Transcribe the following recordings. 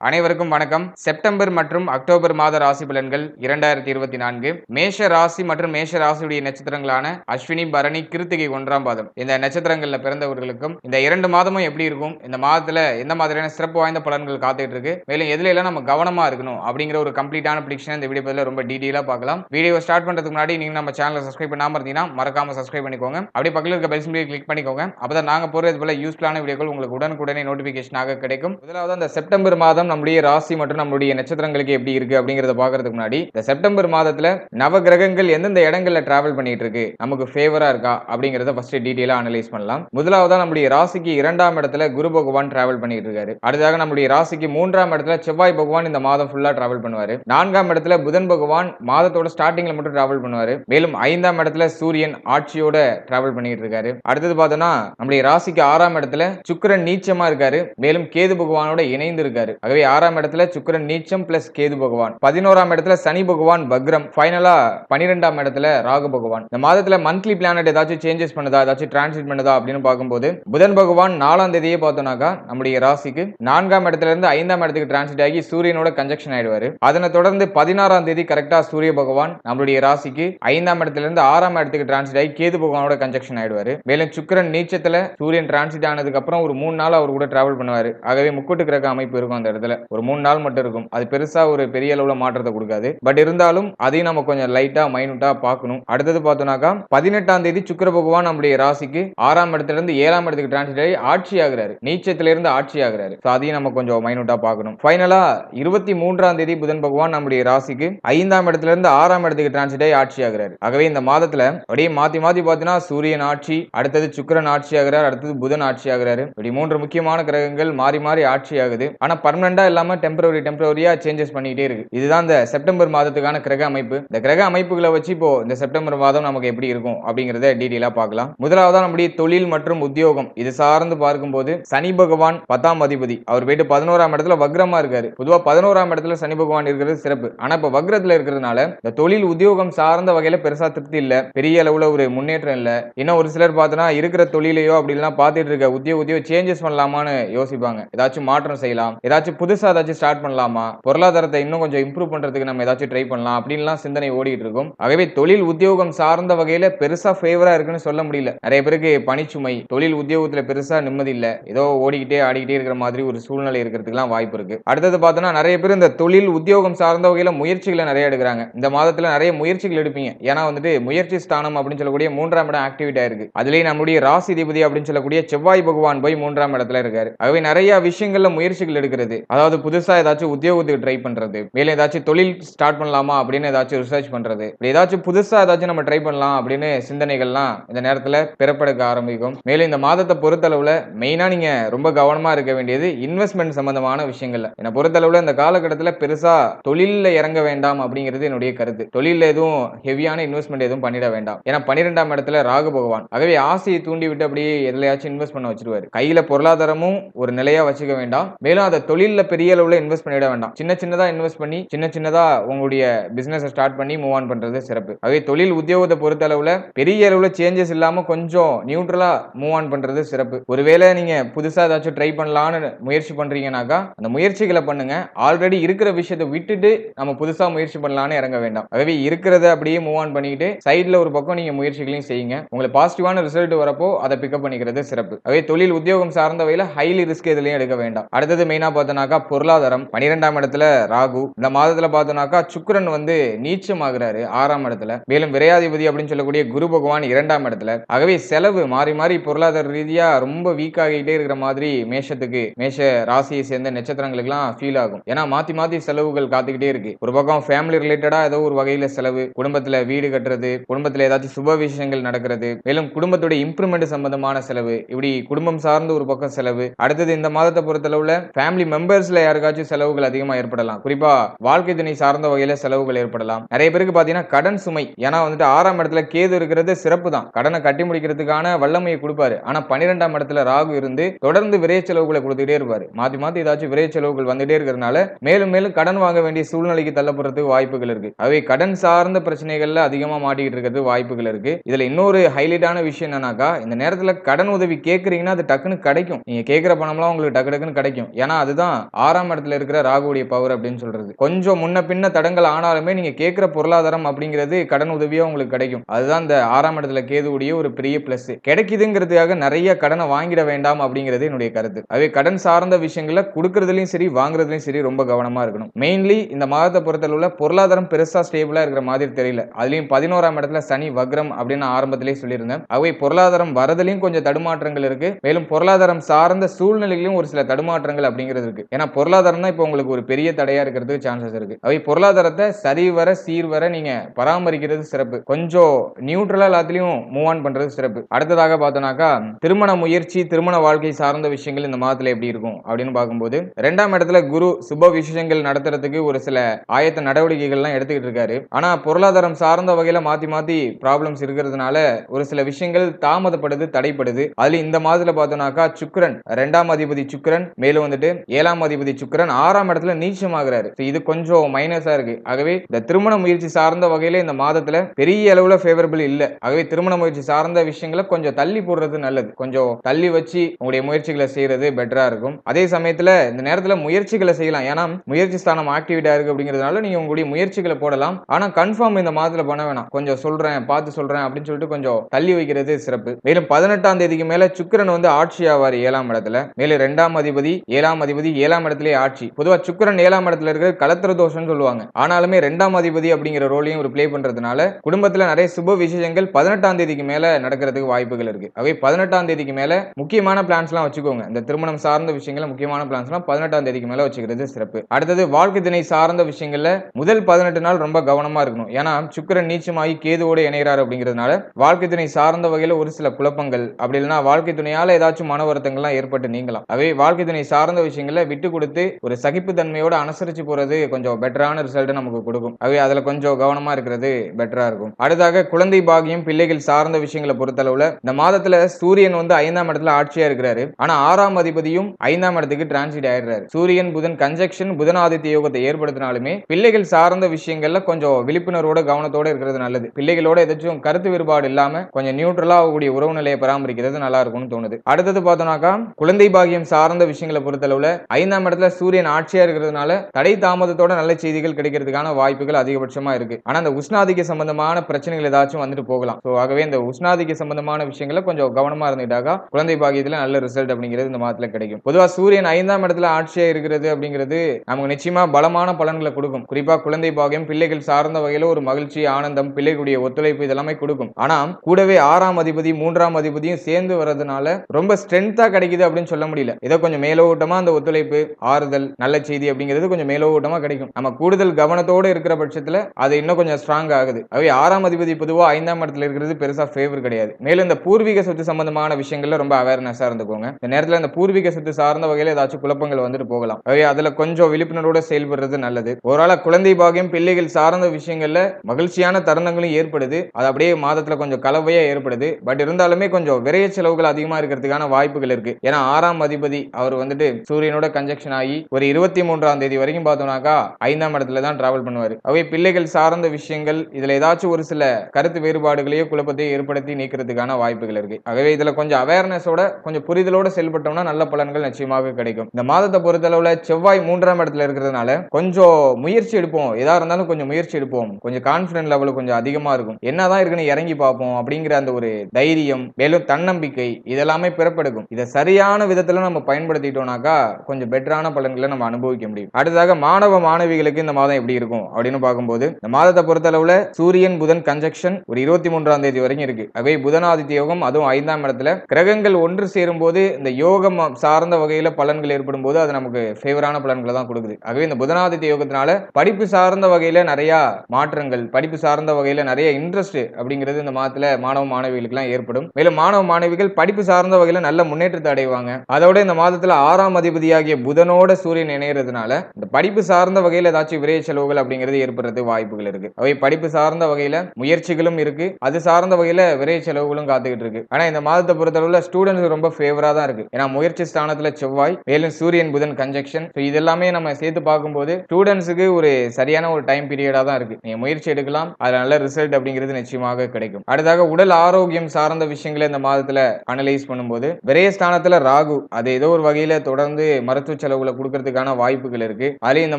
அனைவருக்கும் வணக்கம். செப்டம்பர் மற்றும் அக்டோபர் மாத ராசி பலன்கள் இரண்டாயிரத்தி இருபத்தி நான்கு. மேஷ ராசி மற்றும் மேஷ ராசியுடைய நட்சத்திரங்களான அஸ்வினி பரணி கிருத்திகை ஒன்றாம் பாதம். இந்த நட்சத்திரங்கள்ல பிறந்தவர்களுக்கும் இந்த இரண்டு மாதமும் எப்படி இருக்கும்? இந்த மாதத்துல எந்த மாதிரியான சிறப்பு வாய்ந்த பலன்கள் காத்துட்டு இருக்கு மேலும் எதுல எல்லாம் நம்ம கவனமா இருக்கணும்? அப்படிங்கிற ஒரு கம்ப்ளீட்டான பிடிக்ஷன் இந்த வீடியோ பதில ரொம்ப டீடெயிலா பார்க்கலாம். வீடியோ ஸ்டார்ட் பண்றதுக்கு முன்னாடி நீங்க நம்ம சேனலை சப்ஸ்கிரைப் பண்ணாம இருந்தீங்கன்னா மறக்காம சப்ஸ்கிரைப் பண்ணிக்கோங்க. அப்படியே பக்கத்தில் இருக்க பெல் சிம்பிளை கிளிக் பண்ணிக்கோங்க. அப்பதான் நாங்க போறது போல யூஸ்ஃபுல்லான வீடியோக்கள் உங்களுக்கு உடனுக்குடனே நோட்டிபிகேஷனாக கிடைக்கும். முதலாவது அந்த செப்டம்பர் மாதம் நம்முடைய ராசி மற்றும் நம்மளுடைய நட்சத்திரங்களுக்கு எப்படி இருக்கு அப்படிங்கறத பாக்குறதுக்கு முன்னாடி இந்த செப்டம்பர் மாதத்துல நவ கிரகங்கள் எந்தெந்த இடங்கள்ல டிராவல் பண்ணிட்டு இருக்கு நமக்கு ஃபேவரா இருக்கா அப்படிங்கறத ஃபர்ஸ்ட் டீடைலா அனலைஸ் பண்ணலாம். முதலாவதா நம்முடைய ராசிக்கு இரண்டாம் இடத்துல குரு பகவான் டிராவல் பண்ணிட்டு இருக்காரு அடுத்ததாக நம்முடைய ராசிக்கு மூன்றாம் இடத்துல செவ்வாய் பகவான் இந்த மாதம் ஃபுல்லா டிராவல் பண்ணுவாரு. நான்காம் இடத்துல புதன் பகவான் மாதத்தோட ஸ்டார்டிங்ல மட்டும் டிராவல் பண்ணுவாரு. மேலும் ஐந்தாம் இடத்துல சூரியன் ஆட்சியோட டிராவல் பண்ணிட்டு இருக்காரு அடுத்தது பார்த்தோம்னா நம்முடைய ராசிக்கு ஆறாம் இடத்துல சுக்கிரன் நீச்சமா இருக்காரு. மேலும் கேது பகவானோட இணைந்து இருக்காரு ஆகவே ஆறாம் இடத்துல சுக்கிரன் நீச்சம் பிளஸ் கேது பகவான். பதினோராம் இடத்துல சனி பகவான் பக்ரம் ஃபைனலா பனிரெண்டாம் இடத்துல ராகு பகவான். இந்த மாதத்துல மந்த்லி பிளானட் ஏதாச்சும் சேஞ்சஸ் பண்ணுதா ஏதாச்சும் டிரான்ஸ்லேட் பண்ணுதா அப்படின்னு பார்க்கும்போது புதன் பகவான் நாலாம் தேதியே பார்த்தோம்னாக்கா நம்முடைய ராசிக்கு நான்காம் இடத்துல இருந்து ஐந்தாம் இடத்துக்கு டிரான்ஸ்லேட் ஆகி சூரியனோட கன்ஜெக்ஷன் ஆயிடுவாரு. அதனை தொடர்ந்து பதினாறாம் தேதி கரெக்டா சூரிய பகவான் நம்மளுடைய ராசிக்கு ஐந்தாம் இடத்துல இருந்து ஆறாம் இடத்துக்கு டிரான்ஸ்லேட் ஆகி கேது பகவானோட கன்ஜெக்ஷன் ஆயிடுவாரு. மேலும் சுக்கிரன் நீச்சத்துல சூரியன் டிரான்ஸ்லேட் ஆனதுக்கு அப்புறம் ஒரு மூணு நாள் அவர் கூட டிராவல் பண்ணுவாரு. ஆகவே முக்கூட்டு கிரக அமைப்பு இருக்கும் அந்த இடத்துல. இடத்துல ஒரு மூணு நாள் மட்டும் இருக்கும். அது பெருசா ஒரு பெரிய அளவுல மாற்றத்தை கொடுக்காது. பட் இருந்தாலும் அதையும் நம்ம கொஞ்சம் லைட்டா மைனூட்டா பார்க்கணும். அடுத்தது பார்த்தோம்னாக்கா பதினெட்டாம் தேதி சுக்கர பகவான் நம்முடைய ராசிக்கு ஆறாம் இடத்துல இருந்து ஏழாம் இடத்துக்கு டிரான்ஸ்லேட் ஆகி ஆட்சி ஆகிறாரு நீச்சத்துல இருந்து ஆட்சி ஆகிறாரு அதையும் நம்ம கொஞ்சம் மைனூட்டா பார்க்கணும். ஃபைனலா இருபத்தி மூன்றாம் தேதி புதன் பகவான் நம்முடைய ராசிக்கு ஐந்தாம் இடத்துல இருந்து ஆறாம் இடத்துக்கு டிரான்ஸ்லேட் ஆகி ஆட்சி ஆகிறாரு ஆகவே இந்த மாதத்துல அப்படியே மாத்தி மாத்தி பார்த்தீங்கன்னா சூரியன் ஆட்சி அடுத்தது சுக்கரன் ஆட்சி ஆகிறார் அடுத்தது புதன் ஆட்சி ஆகிறாரு இப்படி மூன்று முக்கியமான கிரகங்கள் மாறி மாறி ஆட்சி ஆகுது ஆனா பர்மனன்ட் பர்மனண்டா இல்லாம டெம்பரவரி டெம்பரரியா சேஞ்சஸ் பண்ணிக்கிட்டே இருக்கு. இதுதான் இந்த செப்டம்பர் மாதத்துக்கான கிரக அமைப்பு. இந்த கிரக அமைப்புகளை வச்சு இப்போ இந்த செப்டம்பர் மாதம் நமக்கு எப்படி இருக்கும் அப்படிங்கறத டீட்டெயிலாக பார்க்கலாம். முதலாவதா நம்முடைய தொழில் மற்றும் உத்தியோகம். இது சார்ந்து பார்க்கும்போது சனி பகவான் பத்தாம் அதிபதி. அவர் போயிட்டு பதினோராம் இடத்துல வக்ரமா இருக்காரு. பொதுவா பதினோராம் இடத்துல சனி பகவான் இருக்கிறது சிறப்பு. ஆனா இப்ப வக்ரத்துல இருக்கிறதுனால இந்த தொழில் உத்தியோகம் சார்ந்த வகையில பெருசா திருப்தி இல்ல. பெரிய அளவுல ஒரு முன்னேற்றம் இல்ல. இன்னும் ஒரு சிலர் பார்த்தோன்னா இருக்கிற தொழிலையோ அப்படிலாம் பார்த்துட்டு இருக்க உத்தியோக உத்தியோக சேஞ்சஸ் பண்ணலாமான்னு யோசிப்பாங்க. ஏதாச்சும் மாற்றம் செய்யலாம். ஏதாச்சும் புதுசா ஏதாச்சும் ஸ்டார்ட் பண்ணலாமா? பொருளாதாரத்தை இன்னும் கொஞ்சம் இம்ப்ரூவ் பண்றதுக்கு நம்ம ஏதாச்சும் ட்ரை பண்ணலாம் அப்படின்லாம் சிந்தனை ஓடிட்டு இருக்கும். ஆகவே தொழில் உத்தியோகம் சார்ந்த வகையில பெருசா ஃபேவராக இருக்குன்னு சொல்ல முடியல. நிறைய பேருக்கு பணிச்சுமை தொழில் உத்தியோகத்துல பெருசா நிம்மதி இல்லை. ஏதோ ஓடிக்கிட்டே ஆடிக்கிட்டே இருக்கிற மாதிரி ஒரு சூழ்நிலை இருக்கிறதுக்குலாம் வாய்ப்பு இருக்கு. அடுத்தது பார்த்தோன்னா நிறைய பேர் இந்த தொழில் உத்தியோகம் சார்ந்த வகையில முயற்சிகளை நிறைய எடுக்கிறாங்க. இந்த மாதத்துல நிறைய முயற்சிகள் எடுப்பீங்க. ஏன்னா வந்துட்டு முயற்சி ஸ்தானம் அப்படின்னு சொல்லக்கூடிய மூன்றாம் இடம் ஆக்டிவேட் ஆயிருக்கு அதுலயே நம்முடைய ராசி அதிபதி அப்படின்னு சொல்லக்கூடிய செவ்வாய் பகவான் போய் மூன்றாம் இடத்துல இருக்காரு. ஆகவே நிறைய விஷயங்கள்ல முயற்சிகள் எடுக்கிறது. அதாவது புதுசாக ஏதாச்சும் உத்தியோகத்துக்கு ட்ரை பண்ணுறது மேலும் ஏதாச்சும் தொழில் ஸ்டார்ட் பண்ணலாமா அப்படின்னு ஏதாச்சும் ரிசர்ச் பண்ணுறது இப்படி ஏதாச்சும் புதுசாக ஏதாச்சும் நம்ம ட்ரை பண்ணலாம் அப்படின்னு சிந்தனைகள்லாம் இந்த நேரத்தில் பிறப்பெடுக்க ஆரம்பிக்கும். மேலும் இந்த மாதத்தை பொறுத்தளவில் மெயினாக நீங்கள் ரொம்ப கவனமாக இருக்க வேண்டியது இன்வெஸ்ட்மெண்ட் சம்பந்தமான விஷயங்கள்ல. என்னை பொறுத்தளவில் இந்த காலகட்டத்தில் பெருசாக தொழிலில் இறங்க வேண்டாம் அப்படிங்கிறது என்னுடைய கருத்து. தொழிலில் எதுவும் ஹெவியான இன்வெஸ்ட்மெண்ட் எதுவும் பண்ணிட வேண்டாம். ஏன்னா பன்னிரெண்டாம் இடத்துல ராகு பகவான். ஆகவே ஆசையை தூண்டி விட்டு அப்படியே எதுலையாச்சும் இன்வெஸ்ட் பண்ண வச்சிருவாரு. கையில் பொருளாதாரமும் ஒரு நிலையாக வச்சுக்க வேண்டாம். மேலும் அதை தொழிலில் பெரிய அளவுல இன்வெஸ்ட் பண்ணிட வேண்டாம். சின்ன சின்னதா இன்வெஸ்ட் பண்ணி சின்ன சின்னதா உங்களுடைய பிசினஸ் ஸ்டார்ட் பண்ணி மூவ் ஆன் பண்றது சிறப்பு. அதே தொழில் உத்தியோகத்தை பொறுத்த அளவுல பெரிய அளவுல சேஞ்சஸ் இல்லாம கொஞ்சம் நியூட்ரலா மூவ் ஆன் பண்றது சிறப்பு. ஒருவேளை நீங்க புதுசா ஏதாச்சும் ட்ரை பண்ணலான்னு முயற்சி பண்ணுறீங்கனாக்கா அந்த முயற்சிகளை பண்ணுங்க. ஆல்ரெடி இருக்கிற விஷயத்தை விட்டுட்டு நம்ம புதுசா முயற்சி பண்ணலாம்னு இறங்க வேண்டாம். ஆகவே இருக்கிறத அப்படியே மூவ் ஆன் பண்ணிக்கிட்டு சைடில் ஒரு பக்கம் நீங்க முயற்சிகளையும் செய்யுங்க. உங்களுக்கு பாசிட்டிவான ரிசல்ட் வரப்போ அதை பிக்கப் பண்ணிக்கிறது சிறப்பு. அதே தொழில் உத்தியோகம் சார்ந்த வகையில் ஹைலி ரிஸ்க் எதுலையும் எடுக்க வேண்டாம். அடுத்தது மெயினா பார்த்தோம்னாக்கா பொருளாதாரம் பனிரெண்டாம் இடத்துல ராகு இந்த மாதத்துல பார்த்தோம்னாக்கா சுக்கரன் வந்து நீச்சம் ஆகுறாரு ஆறாம் இடத்துல. மேலும் விரையாதிபதி அப்படின்னு சொல்லக்கூடிய குரு பகவான் இரண்டாம் இடத்துல. ஆகவே செலவு மாறி மாறி பொருளாதார ரீதியா ரொம்ப வீக் ஆகிட்டே இருக்கிற மாதிரி மேஷத்துக்கு மேஷ ராசியை சேர்ந்த நட்சத்திரங்களுக்குலாம் ஃபீல் ஆகும். ஏன்னா மாத்தி மாத்தி செலவுகள் காத்துக்கிட்டே இருக்கு. ஒரு பக்கம் ஃபேமிலி ரிலேட்டடா ஏதோ ஒரு வகையில செலவு குடும்பத்துல வீடு கட்டுறது குடும்பத்துல ஏதாச்சும் சுப விஷயங்கள் நடக்கிறது மேலும் குடும்பத்துடைய இம்ப்ரூவ்மெண்ட் சம்பந்தமான செலவு இப்படி குடும்பம் சார்ந்து ஒரு பக்கம் செலவு. அடுத்தது இந்த மாதத்தை பொறுத்தளவுல ஃபேமிலி மெம்பர் மெம்பர்ஸ்ல யாருக்காச்சும் செலவுகள் அதிகமா ஏற்படலாம். குறிப்பா வாழ்க்கை துணை சார்ந்த வகையில செலவுகள் ஏற்படலாம். நிறைய பேருக்கு பாத்தீங்கன்னா கடன் சுமை. ஏன்னா வந்துட்டு ஆறாம் இடத்துல கேது இருக்கிறது சிறப்பு தான். கடனை கட்டி முடிக்கிறதுக்கான வல்லமையை கொடுப்பாரு. ஆனா பன்னிரெண்டாம் இடத்துல ராகு இருந்து தொடர்ந்து விரைய செலவுகளை கொடுத்துட்டே இருப்பாரு. மாத்தி மாத்தி ஏதாச்சும் விரைய செலவுகள் வந்துட்டே இருக்கிறதுனால மேலும் மேலும் கடன் வாங்க வேண்டிய சூழ்நிலைக்கு தள்ளப்படுறதுக்கு வாய்ப்புகள் இருக்கு. அவை கடன் சார்ந்த பிரச்சனைகள்ல அதிகமா மாட்டிக்கிட்டு இருக்கிறது வாய்ப்புகள் இருக்கு. இதுல இன்னொரு ஹைலைட்டான விஷயம் என்னன்னாக்கா இந்த நேரத்துல கடன் உதவி கேட்கறீங்கன்னா அது டக்குன்னு கிடைக்கும். நீங்க கேட்கிற பணம்லாம் உங்களுக்கு டக்கு டக்குன்னு கிடைக்கும். ஏன்னா அதுதான் ஆறாம் இடத்துல இருக்கிற ராகுடைய பவர் அப்படின்னு சொல்றது. கொஞ்சம் முன்ன பின்ன தடங்கள் ஆனாலுமே நீங்க கேட்கிற பொருளாதாரம் அப்படிங்கிறது கடன் உதவியா உங்களுக்கு கிடைக்கும். அதுதான் இந்த ஆறாம் இடத்துல கேதுவுடைய ஒரு பெரிய பிளஸ் கிடைக்குதுங்கிறதுக்காக நிறைய கடனை வாங்கிட வேண்டாம் அப்படிங்கிறது என்னுடைய கருத்து. அதே கடன் சார்ந்த விஷயங்கள கொடுக்கறதுலயும் சரி வாங்குறதுலயும் சரி ரொம்ப கவனமா இருக்கணும். மெயின்லி இந்த மாதத்தை பொறுத்தளவுல பொருளாதாரம் பெருசா ஸ்டேபிளா இருக்கிற மாதிரி தெரியல. அதுலயும் பதினோராம் இடத்துல சனி வக்ரம் அப்படின்னு ஆரம்பத்திலேயே சொல்லியிருந்தேன். அவை பொருளாதாரம் வரதுலயும் கொஞ்சம் தடுமாற்றங்கள் இருக்கு. மேலும் பொருளாதாரம் சார்ந்த சூழ்நிலையிலும் ஒரு சில தடுமாற்றங்கள் அப்படிங்கிறது இருக்கு. ஏன்னா பொருளாதாரம் தான் இப்போ உங்களுக்கு ஒரு பெரிய தடையா இருக்கிறதுக்கு சான்சஸ் இருக்கு. அவை பொருளாதாரத்தை சரிவர சீர்வர நீங்க பராமரிக்கிறது சிறப்பு. கொஞ்சம் நியூட்ரலா எல்லாத்துலயும் மூவ் ஆன் பண்றது சிறப்பு. அடுத்ததாக பார்த்தோம்னாக்கா திருமண முயற்சி திருமண வாழ்க்கை சார்ந்த விஷயங்கள் இந்த மாதத்துல எப்படி இருக்கும் அப்படின்னு பார்க்கும்போது ரெண்டாம் இடத்துல குரு சுப விஷயங்கள் நடத்துறதுக்கு ஒரு சில ஆயத்த நடவடிக்கைகள்லாம் எடுத்துக்கிட்டு இருக்காரு. ஆனா பொருளாதாரம் சார்ந்த வகையில மாத்தி மாத்தி ப்ராப்ளம்ஸ் இருக்கிறதுனால ஒரு சில விஷயங்கள் தாமதப்படுது தடைப்படுது. அதுல இந்த மாதத்துல பார்த்தோம்னாக்கா சுக்ரன் ரெண்டாம் அதிபதி சுக்ரன் மேலும் வந்துட்டு ஏழாம் அதிபதி சுக்கரன் ஆறாம் இடத்துல நீச்சமாகிறாரு. இது கொஞ்சம் மைனஸா இருக்கு. ஆகவே இந்த திருமண முயற்சி சார்ந்த வகையில இந்த மாதத்துல பெரிய அளவுல ஃபேவரபிள் இல்ல. ஆகவே திருமண முயற்சி சார்ந்த விஷயங்களை கொஞ்சம் தள்ளி போடுறது நல்லது. கொஞ்சம் தள்ளி வச்சு உங்களுடைய முயற்சிகளை செய்யறது பெட்டரா இருக்கும். அதே சமயத்துல இந்த நேரத்துல முயற்சிகளை செய்யலாம். ஏன்னா முயற்சி ஸ்தானம் ஆக்டிவேட்டா இருக்கு அப்படிங்கிறதுனால நீங்க உங்களுடைய முயற்சிகளை போடலாம். ஆனா கன்ஃபார்ம் இந்த மாதத்துல பண்ண வேணாம். கொஞ்சம் சொல்றேன் பார்த்து சொல்றேன் அப்படின்னு சொல்லிட்டு கொஞ்சம் தள்ளி வைக்கிறது சிறப்பு. மேலும் பதினெட்டாம் தேதிக்கு மேல சுக்கரன் வந்து ஆட்சி ஆவார் ஏழாம் இடத்துல. மேலும் ரெண்டாம் அதிபதி ஏழாம் அதிபதி ஏழாம் ஏழாம் இடத்திலே ஆட்சி. பொதுவாக சுக்கரன் ஏழாம் இடத்துல இருக்கிற கலத்திர தோஷம்னு சொல்லுவாங்க. ஆனாலுமே ரெண்டாம் அதிபதி அப்படிங்கிற ரோலையும் ஒரு பிளே பண்றதுனால குடும்பத்தில் நிறைய சுப விசேஷங்கள் பதினெட்டாம் தேதிக்கு மேல நடக்கிறதுக்கு வாய்ப்புகள் இருக்கு. அவை பதினெட்டாம் தேதிக்கு மேல முக்கியமான பிளான்ஸ்லாம் வச்சுக்கோங்க. இந்த திருமணம் சார்ந்த விஷயங்களை முக்கியமான பிளான்ஸ்லாம் பதினெட்டாம் தேதிக்கு மேல வச்சுக்கிறது சிறப்பு. அடுத்தது வாழ்க்கை திணை சார்ந்த விஷயங்கள்ல முதல் பதினெட்டு நாள் ரொம்ப கவனமா இருக்கணும். ஏன்னா சுக்கரன் நீச்சமாகி கேதுவோட இணைகிறார் அப்படிங்கிறதுனால வாழ்க்கை துணை சார்ந்த வகையில் ஒரு சில குழப்பங்கள். அப்படி இல்லைன்னா வாழ்க்கை துணையால ஏதாச்சும் மன வருத்தங்கள்லாம் ஏற்பட்டு நீங்கலாம். அவை வாழ்க்கை துணை சார்ந்த விஷயங்களை விட்டு கொடுத்து ஒரு சகிப்பு தன்மையோட அனுசரிச்சு போறது கொஞ்சம் பெட்டரான ரிசல்ட் நமக்கு கொடுக்கும். அவை அதுல கொஞ்சம் கவனமா இருக்கிறது பெட்டரா இருக்கும். அடுத்தாக குழந்தை பாகியம் பிள்ளைகள் சார்ந்த விஷயங்களை பொறுத்தளவுல இந்த மாதத்துல சூரியன் வந்து ஐந்தாம் இடத்துல ஆட்சியா இருக்கிறாரு. ஆனா ஆறாம் அதிபதியும் ஐந்தாம் இடத்துக்கு டிரான்சிட் ஆயிடுறாரு. சூரியன் புதன் கன்ஜெக்ஷன் புதனாதித்ய யோகத்தை ஏற்படுத்தினாலுமே பிள்ளைகள் சார்ந்த விஷயங்கள்ல கொஞ்சம் விழிப்புணர்வோட கவனத்தோட இருக்கிறது நல்லது. பிள்ளைகளோட ஏதாச்சும் கருத்து வேறுபாடு இல்லாம கொஞ்சம் நியூட்ரலா ஆகக்கூடிய உறவு நிலையை பராமரிக்கிறது நல்லா இருக்கும்னு தோணுது. அடுத்தது பார்த்தோம்னாக்கா குழந்தை பாகியம் சார்ந்த விஷயங்களை பொறுத்தளவுல ஐந்தாம் இடத்துல சூரியன் ஆட்சியா இருக்கிறதுனால தடை தாமதத்தோட நல்ல செய்திகள் கிடைக்கிறதுக்கான வாய்ப்புகள் அதிகபட்சமா இருக்கு. ஆனா அந்த உஷ்ணாதிக்க சம்பந்தமான பிரச்சனைகள் ஏதாச்சும் வந்துட்டு போகலாம். ஸோ ஆகவே இந்த உஷ்ணாதிக்க சம்பந்தமான விஷயங்களை கொஞ்சம் கவனமா இருந்துட்டாக்கா குழந்தை பாகியத்துல நல்ல ரிசல்ட் அப்படிங்கிறது இந்த மாதத்துல கிடைக்கும். பொதுவா சூரியன் ஐந்தாம் இடத்துல ஆட்சியா இருக்கிறது அப்படிங்கிறது நமக்கு நிச்சயமா பலமான பலன்களை கொடுக்கும். குறிப்பா குழந்தை பாகியம் பிள்ளைகள் சார்ந்த வகையில ஒரு மகிழ்ச்சி ஆனந்தம் பிள்ளைகளுடைய ஒத்துழைப்பு இதெல்லாமே கொடுக்கும். ஆனா கூடவே ஆறாம் அதிபதி மூன்றாம் அதிபதியும் சேர்ந்து வர்றதுனால ரொம்ப ஸ்ட்ரென்த்தா கிடைக்குது அப்படின்னு சொல்ல முடியல. ஏதோ கொஞ்சம் மேலோட்டமா அந்த ஒத்துழைப்பு ஆறுதல் நல்ல செய்தி அப்படிங்கிறது கொஞ்சம் மேலோட்டமா கிடைக்கும். நம்ம கூடுதல் கவனத்தோட இருக்கிற பட்சத்துல அது இன்னும் கொஞ்சம் ஸ்ட்ராங் ஆகுது. அவை ஆறாம் அதிபதி பொதுவாக ஐந்தாம் இடத்துல இருக்கிறது பெருசா ஃபேவர் கிடையாது. மேலும் இந்த பூர்வீக சொத்து சம்பந்தமான விஷயங்கள்ல ரொம்ப அவேர்னஸா இருந்துக்கோங்க. இந்த நேரத்தில் இந்த பூர்வீக சொத்து சார்ந்த வகையில ஏதாச்சும் குழப்பங்கள் வந்துட்டு போகலாம். அவை அதுல கொஞ்சம் விழிப்புணர்வோட செயல்படுறது நல்லது. ஓராள குழந்தை பாகியம் பிள்ளைகள் சார்ந்த விஷயங்கள்ல மகிழ்ச்சியான தருணங்களும் ஏற்படுது. அது அப்படியே மாதத்துல கொஞ்சம் கலவையா ஏற்படுது. பட் இருந்தாலுமே கொஞ்சம் விரைய செலவுகள் அதிகமா இருக்கிறதுக்கான வாய்ப்புகள் இருக்கு. ஏன்னா ஆறாம் அதிபதி அவர் வந்துட்டு சூரியனோட டிரான்சாக்ஷன் ஆகி ஒரு இருபத்தி மூன்றாம் தேதி வரைக்கும் பார்த்தோம்னாக்கா ஐந்தாம் இடத்துல தான் டிராவல் பண்ணுவார். அவை பிள்ளைகள் சார்ந்த விஷயங்கள் இதுல ஏதாச்சும் ஒரு சில கருத்து வேறுபாடுகளையோ குழப்பத்தையோ ஏற்படுத்தி நீக்கிறதுக்கான வாய்ப்புகள் இருக்கு. ஆகவே இதுல கொஞ்சம் அவேர்னஸோட கொஞ்சம் புரிதலோட செயல்பட்டோம்னா நல்ல பலன்கள் நிச்சயமாக கிடைக்கும். இந்த மாதத்தை பொறுத்தளவுல செவ்வாய் மூன்றாம் இடத்துல இருக்கிறதுனால கொஞ்சம் முயற்சி எடுப்போம். எதா இருந்தாலும் கொஞ்சம் முயற்சி எடுப்போம். கொஞ்சம் கான்பிடன்ட் லெவல் கொஞ்சம் அதிகமா இருக்கும். என்னதான் இருக்குன்னு இறங்கி பார்ப்போம் அப்படிங்கிற அந்த ஒரு தைரியம் மேலும் தன்னம்பிக்கை இதெல்லாமே பிறப்பெடுக்கும். இதை சரியான விதத்துல நம்ம பயன்படுத்திட்டோம்னாக்கா கொஞ்சம் பெட்டரான பலன்களை நம்ம அனுபவிக்க முடியும். அடுத்ததாக மாணவ மாணவிகளுக்கு இந்த மாதம் எப்படி இருக்கும் அப்படின்னு பார்க்கும்போது இந்த மாதத்தை பொறுத்தளவுல சூரியன் புதன் கன்ஜெக்ஷன் ஒரு இருபத்தி மூன்றாம் தேதி வரைக்கும் இருக்கு. அவை புதனாதித்ய யோகம் அதுவும் ஐந்தாம் இடத்துல. கிரகங்கள் ஒன்று சேரும் போது இந்த யோகம் சார்ந்த வகையில பலன்கள் ஏற்படும் போது அது நமக்கு ஃபேவரான பலன்களை தான் கொடுக்குது. ஆகவே இந்த புதனாதித்ய யோகத்தினால படிப்பு சார்ந்த வகையில நிறைய மாற்றங்கள் படிப்பு சார்ந்த வகையில நிறைய இன்ட்ரெஸ்ட் அப்படிங்கிறது இந்த மாதத்துல மாணவ மாணவிகளுக்குலாம் ஏற்படும். மேலும் மாணவ மாணவிகள் படிப்பு சார்ந்த வகையில நல்ல முன்னேற்றத்தை அடைவாங்க. அதோட இந்த மாதத்துல ஆறாம் அதிபதியாகிய புதனோட சூரியன் இணையறதுனால இந்த படிப்பு சார்ந்த வகையில் ஏதாச்சும் விரைய செலவுகள் அப்படிங்கிறது ஏற்படுறது வாய்ப்புகள் இருக்கு. அவை படிப்பு சார்ந்த வகையில முயற்சிகளும் இருக்கு. அது சார்ந்த வகையில விரைய செலவுகளும் காத்துக்கிட்டு இருக்கு. ஆனா இந்த மாதத்தை பொறுத்தளவுல ஸ்டூடெண்ட்ஸ் ரொம்ப ஃபேவரா தான் இருக்கு. ஏன்னா முயற்சி ஸ்தானத்துல செவ்வாய் மேலும் சூரியன் புதன் கன்ஜெக்ஷன் இதெல்லாமே நம்ம சேர்த்து பார்க்கும்போது ஸ்டூடெண்ட்ஸுக்கு ஒரு சரியான ஒரு டைம் பீரியடா தான் இருக்கு. நீங்க முயற்சி எடுக்கலாம். அதுல நல்ல ரிசல்ட் அப்படிங்கிறது நிச்சயமாக கிடைக்கும். அடுத்தாக உடல் ஆரோக்கியம் சார்ந்த விஷயங்களை இந்த மாதத்துல அனலைஸ் பண்ணும்போது விரைய ஸ்தானத்துல ராகு அது ஏதோ ஒரு வகையில தொடர்ந்து மருத்துவ மருத்துவ செலவுகளை கொடுக்கறதுக்கான வாய்ப்புகள் இருக்கு. அதுல இந்த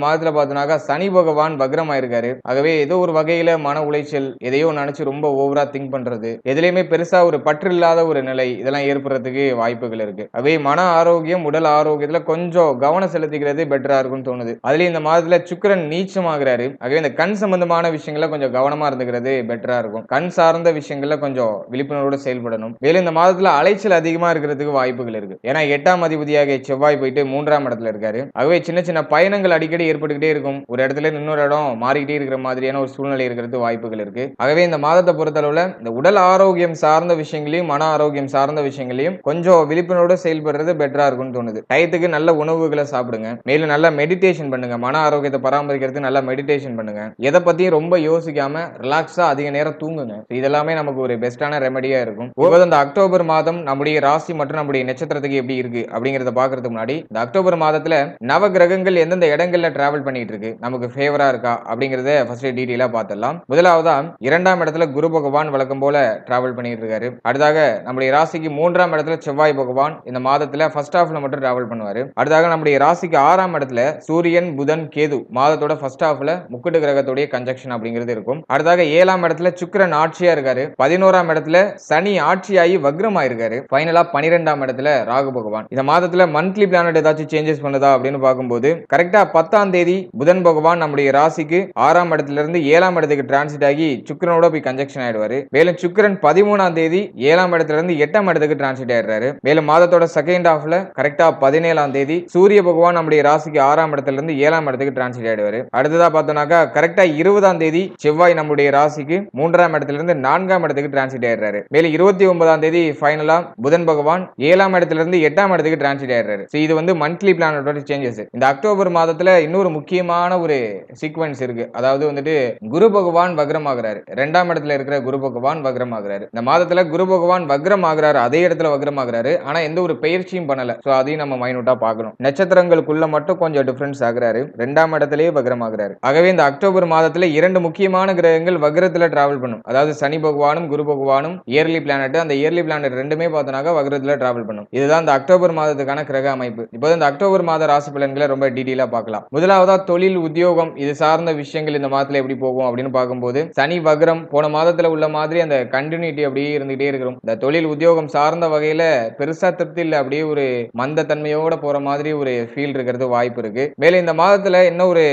மாதத்துல பார்த்தோம்னாக்கா சனி பகவான் வக்ரம் ஆயிருக்காரு ஆகவே ஏதோ ஒரு வகையில மன உளைச்சல் எதையோ நினைச்சு ரொம்ப ஓவரா திங்க் பண்றது எதுலையுமே பெருசா ஒரு பற்று இல்லாத ஒரு நிலை இதெல்லாம் ஏற்படுறதுக்கு வாய்ப்புகள் இருக்கு. ஆகவே மன ஆரோக்கியம் உடல் ஆரோக்கியத்துல கொஞ்சம் கவனம் செலுத்திக்கிறது பெட்டரா இருக்கும்னு தோணுது. அதுலயும் இந்த மாதத்துல சுக்கிரன் நீச்சமாகிறாரு. ஆகவே இந்த கண் சம்பந்தமான விஷயங்கள கொஞ்சம் கவனமா இருந்துக்கிறது பெட்டரா இருக்கும். கண் சார்ந்த விஷயங்கள்ல கொஞ்சம் விழிப்புணர்வோட செயல்படணும். மேலும் இந்த மாதத்துல அலைச்சல் அதிகமா இருக்கிறதுக்கு வாய்ப்புகள் இருக்கு. ஏன்னா எட்டாம் அதிபதியாக செவ்வாய் போயிட்டு மூன்றாம் இடத்துல இருக்காரு. ஆகவே சின்ன சின்ன பயணங்கள் அடிக்கடி ஏற்பட்டுக்கிட்டே இருக்கும். ஒரு இடத்துல இன்னொரு இடம் மாறிக்கிட்டே இருக்கிற மாதிரியான ஒரு சூழ்நிலை இருக்கிறது வாய்ப்புகள் இருக்கு. ஆகவே இந்த மாதத்தை பொறுத்தளவுல இந்த உடல் ஆரோக்கியம் சார்ந்த விஷயங்களையும் மன ஆரோக்கியம் சார்ந்த விஷயங்களையும் கொஞ்சம் விழிப்புணர்வோட செயல்படுறது பெட்டரா இருக்கும்னு தோணுது. டயத்துக்கு நல்ல உணவுகளை சாப்பிடுங்க. மேலும் நல்லா மெடிடேஷன் பண்ணுங்க. மன ஆரோக்கியத்தை பராமரிக்கிறதுக்கு நல்லா மெடிடேஷன் பண்ணுங்க. எதை பத்தியும் ரொம்ப யோசிக்காம ரிலாக்ஸா அதிக நேரம் தூங்குங்க. இதெல்லாமே நமக்கு ஒரு பெஸ்டான ரெமடியா இருக்கும். இப்போ இந்த அக்டோபர் மாதம் நம்முடைய ராசி மற்றும் நம்முடைய நட்சத்திரத்துக்கு எப்படி இருக்கு அப்படிங்கறத பாக்குறதுக்கு முன்னாடி இந்த அக்டோபர் மாதத்துல நவ கிரகங்கள் எந்தெந்த இடங்கள்ல டிராவல் பண்ணிட்டு இருக்கு நமக்கு ஃபேவரா இருக்கா அப்படிங்கறத ஃபர்ஸ்ட் டீட்டெயிலா பார்த்துடலாம். முதலாவதா இரண்டாம் இடத்துல குரு பகவான் வழக்கம் போல டிராவல் பண்ணிட்டு இருக்காரு அடுத்தாக நம்முடைய ராசிக்கு மூன்றாம் இடத்துல செவ்வாய் பகவான் இந்த மாதத்துல ஃபர்ஸ்ட் ஹாஃப்ல மட்டும் டிராவல் பண்ணுவாரு. அடுத்தாக நம்முடைய ராசிக்கு ஆறாம் இடத்துல சூரியன் புதன் கேது மாதத்தோட ஃபர்ஸ்ட் ஹாஃப்ல முக்குட்டு கிரகத்துடைய கன்ஜெக்ஷன் அப்படிங்கிறது இருக்கும். அடுத்தாக ஏழாம் இடத்துல சுக்கரன் ஆட்சியா இருக்காரு. பதினோராம் இடத்துல சனி ஆட்சியாகி வக்ரமாயிருக்காரு. ஃபைனலா பனிரெண்டாம் இடத்துல ராகு பகவான். இந்த மாதத்துல மந்த்லி பிளானட் ஏதாச்சும் சேஞ்ச் சேஞ்சஸ் பண்ணுதா அப்படின்னு பார்க்கும்போது கரெக்டா பத்தாம் தேதி புதன் பகவான் நம்முடைய ராசிக்கு ஆறாம் இடத்துல இருந்து ஏழாம் இடத்துக்கு டிரான்சிட் ஆகி சுக்கிரனோட போய் கன்ஜெக்ஷன் ஆயிடுவாரு. மேலும் சுக்கரன் பதிமூணாம் தேதி ஏழாம் இடத்துல இருந்து எட்டாம் இடத்துக்கு டிரான்சிட் ஆயிடுறாரு. மேலும் மாதத்தோட செகண்ட் ஹாஃப்ல கரெக்டா பதினேழாம் தேதி சூரிய பகவான் நம்முடைய ராசிக்கு ஆறாம் இடத்துல இருந்து ஏழாம் இடத்துக்கு டிரான்சிட் ஆயிடுவாரு. அடுத்ததா பார்த்தோம்னாக்கா கரெக்டா இருபதாம் தேதி செவ்வாய் நம்முடைய ராசிக்கு மூன்றாம் இடத்துல இருந்து நான்காம் இடத்துக்கு டிரான்சிட் ஆயிடுறாரு. மேலும் இருபத்தி ஒன்பதாம் தேதி ஃபைனலா புதன் பகவான் ஏழாம் இடத்துல இருந்து எட்டாம் இடத்துக்கு டிரான்சிட் ஆயிடுறாரு. இது வந்து மந்த்லி பிளானோட சேஞ்சஸ் இந்த அக்டோபர் மாதத்துல இன்னொரு முக்கியமான ஒரு சீக்வன்ஸ் இருக்கு. அதாவது வந்துட்டு குரு பகவான் வக்ரம் ஆகுறாரு ரெண்டாம் இடத்துல இருக்கிற குரு பகவான் வக்ரம் ஆகுறாரு இந்த மாதத்துல குரு பகவான் வக்ரம் அதே இடத்துல வக்ரம் ஆகுறாரு ஆனா எந்த ஒரு பயிற்சியும் பண்ணல. சோ அதையும் நம்ம மைனூட்டா பார்க்கணும். நட்சத்திரங்களுக்குள்ள மட்டும் கொஞ்சம் டிஃபரன்ஸ் ஆகுறாரு. ரெண்டாம் இடத்துலயே வக்ரம் ஆகிறாரு ஆகவே இந்த அக்டோபர் மாதத்துல இரண்டு முக்கியமான கிரகங்கள் வக்ரத்துல டிராவல் பண்ணும். அதாவது சனி பகவானும் குரு பகவானும் இயர்லி பிளானட் அந்த இயர்லி பிளானட் ரெண்டுமே பார்த்தோம்னாக்கா வக்ரத்துல டிராவல் பண்ணும். இதுதான் இந்த அக்டோபர் மாதத்துக்கான கிரக அமைப்பு. இப்போ இந்த அக்டோபர் மாத ராசி பலன்களை ரொம்ப டீட்டெயிலா பார்க்கலாம். முதலாவதா தொழில் உத்தியோகம் இது சார்ந்த விஷயங்கள் இந்த மாதத்துல எப்படி போகும் அப்படின்னு பார்க்கும்போது சனி வக்ரம் போன மாதத்துல உள்ள மாதிரி அந்த கண்டினியூட்டி அப்படியே இருந்துகிட்டே இருக்கிறோம் இந்த தொழில் உத்தியோகம் சார்ந்த வகையில பெருசா திருப்தி இல்ல அப்படியே ஒரு மந்த தன்மையோட போற மாதிரி ஒரு ஃபீல் இருக்கிறது வாய்ப்பு இருக்கு. மேலும் இந்த மாதத்துல என்ன ஒரு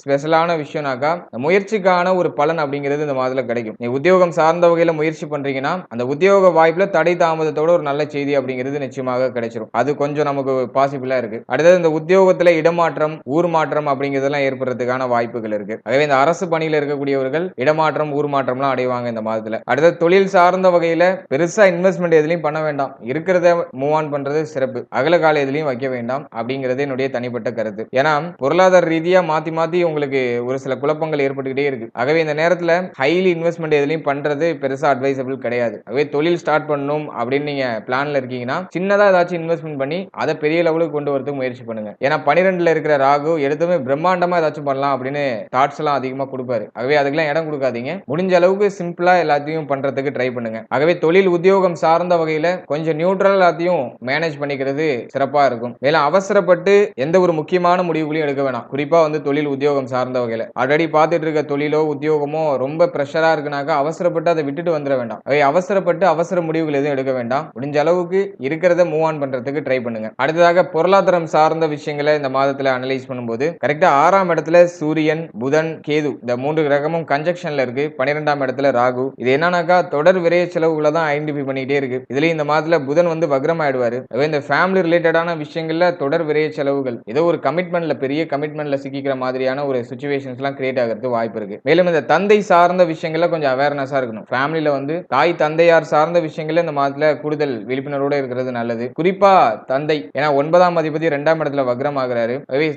ஸ்பெஷலான விஷயம்னாக்கா முயற்சிக்கான ஒரு பலன் அப்படிங்கிறது இந்த மாதத்துல கிடைக்கும். நீ உத்தியோகம் சார்ந்த வகையில முயற்சி பண்றீங்கன்னா அந்த உத்தியோக வாய்ப்புல தடை தாமதத்தோட ஒரு நல்ல செய்தி அப்படிங்கிறது நிச்சயமாக கிடைச்சிரும். அது கொஞ்சம் நமக்கு பாசிபிளா இருக்கு. அடுத்தது இந்த உத்தியோகத்துல இடமாற்றம் ஊர் மாற்றம் அப்படிங்கிறதெல்லாம் ஏற்படுறதுக்கான வாய்ப்புகள் இருக்கு. ஆகவே இந்த அரசு பணியில இருக்கக்கூடியவர்கள் இடமாற்றம் ஊர் மாற்றம்லாம் அடைவாங்க இந்த மாதத்துல. அடுத்தது தொழில் சார்ந்த வகையில பெருசா இன்வெஸ்ட்மெண்ட் எதுலையும் பண்ண வேண்டாம். இருக்கிறத மூவ் ஆன் பண்றது சிறப்பு. அகல கால எதுலையும் வைக்க வேண்டாம் அப்படிங்கிறது என்னுடைய தனிப்பட்ட கருத்து. ஏன்னா பொருளாதார ரீதியா மாத்தி மாத்தி உங்களுக்கு ஒரு சில குழப்பங்கள் ஏற்பட்டுக்கிட்டே இருக்கு. ஆகவே இந்த நேரத்துல ஹைலி இன்வெஸ்ட்மெண்ட் எதுலையும் பண்றது பெருசா அட்வைசபிள் கிடையாது. ஆகவே தொழில் ஸ்டார்ட் பண்ணணும் அப்படின்னு நீங்க பிளான்ல இருக்கீங்கன்னா சின்னதா ஏதாச்சும் இன்வெஸ்ட்மெண்ட் பண்ணி அதை பெரிய லெவலுக்கு கொண்டு வரதுக்கு முயற்சி பண்ணுங்க. ஏன்னா பனிரெண்டுல இருக்கிற ராகு எடுத்துமே பிரம்மாண்டமா ஏதாச்சும் பண்ணலாம் அப்படின்னு தாட்ஸ் எல்லாம் அதிகமா கொடுப்பாரு. ஆகவே அதுக்கெல்லாம் இடம் கொடுக்காதீங்க. முடிஞ்ச அளவுக்கு சிம்பிளா எல்லாத்தையும் பண்றதுக்கு ட்ரை பண்ணுங்க. ஆகவே தொழில் உத்தியோகம் சார்ந்த வகையில கொஞ்சம் நியூட்ரல் எல்லாத்தையும் மேனேஜ் பண்ணிக்கிறது சிறப்பா இருக்கும். மேலும் அவசரப்பட்டு எந்த ஒரு முக்கியமான முடிவுகளையும் எடுக்க வேணாம். குறிப்பா வந்து தொழில் உத்தியோகம் சார்ந்த வகையில. ஆல்ரெடி பார்த்துட்டு இருக்க தொழிலோ உத்தியோகமோ ரொம்ப ப்ரெஷரா இருக்குனாக்கா அவசரப்பட்டு அதை விட்டுட்டு வந்துட வேண்டாம். அவை அவசரப்பட்டு அவசர முடிவுகள் எதுவும் எடுக்க வேண்டாம். முடிஞ்ச அளவுக்கு இருக்கிறத மூவ் ஆன் பண்றதுக்கு ட்ரை பண்ணுங்க. அடுத்ததாக பொருளாதார பொருளாதாரம் சார்ந்த விஷயங்களை இந்த மாதத்துல அனலைஸ் பண்ணும்போது கரெக்டா ஆறாம் இடத்துல சூரியன் புதன் கேது இந்த மூன்று கிரகமும் கன்ஜெக்ஷன்ல இருக்கு. பன்னிரெண்டாம் இடத்துல ராகு. இது என்னன்னாக்கா தொடர் விரைய செலவுகளை தான் ஐடென்டிஃபை பண்ணிக்கிட்டே இருக்கு. இதுலயும் இந்த மாதத்துல புதன் வந்து வக்ரம் ஆயிடுவாரு இந்த ஃபேமிலி ரிலேட்டடான விஷயங்கள்ல தொடர் விரைய செலவுகள். ஏதோ ஒரு கமிட்மெண்ட்ல பெரிய கமிட்மெண்ட்ல சிக்கிக்கிற மாதிரியான ஒரு சுச்சுவேஷன்ஸ் எல்லாம் கிரியேட் ஆகிறதுக்கு வாய்ப்பு இருக்கு. மேலும் இந்த தந்தை சார்ந்த விஷயங்கள்ல கொஞ்சம் அவேர்னஸா இருக்கணும். ஃபேமிலியில வந்து தாய் தந்தையார் சார்ந்த விஷயங்கள்ல இந்த மாதத்துல கூடுதல் விழிப்புணர்வோட இருக்கிறது நல்லது. குறிப்பா தந்தை. ஏன்னா ஒன்பதாம் அதிபதி ரெண்டாம் இடத்துல வக்ரம் ஆகுறாரு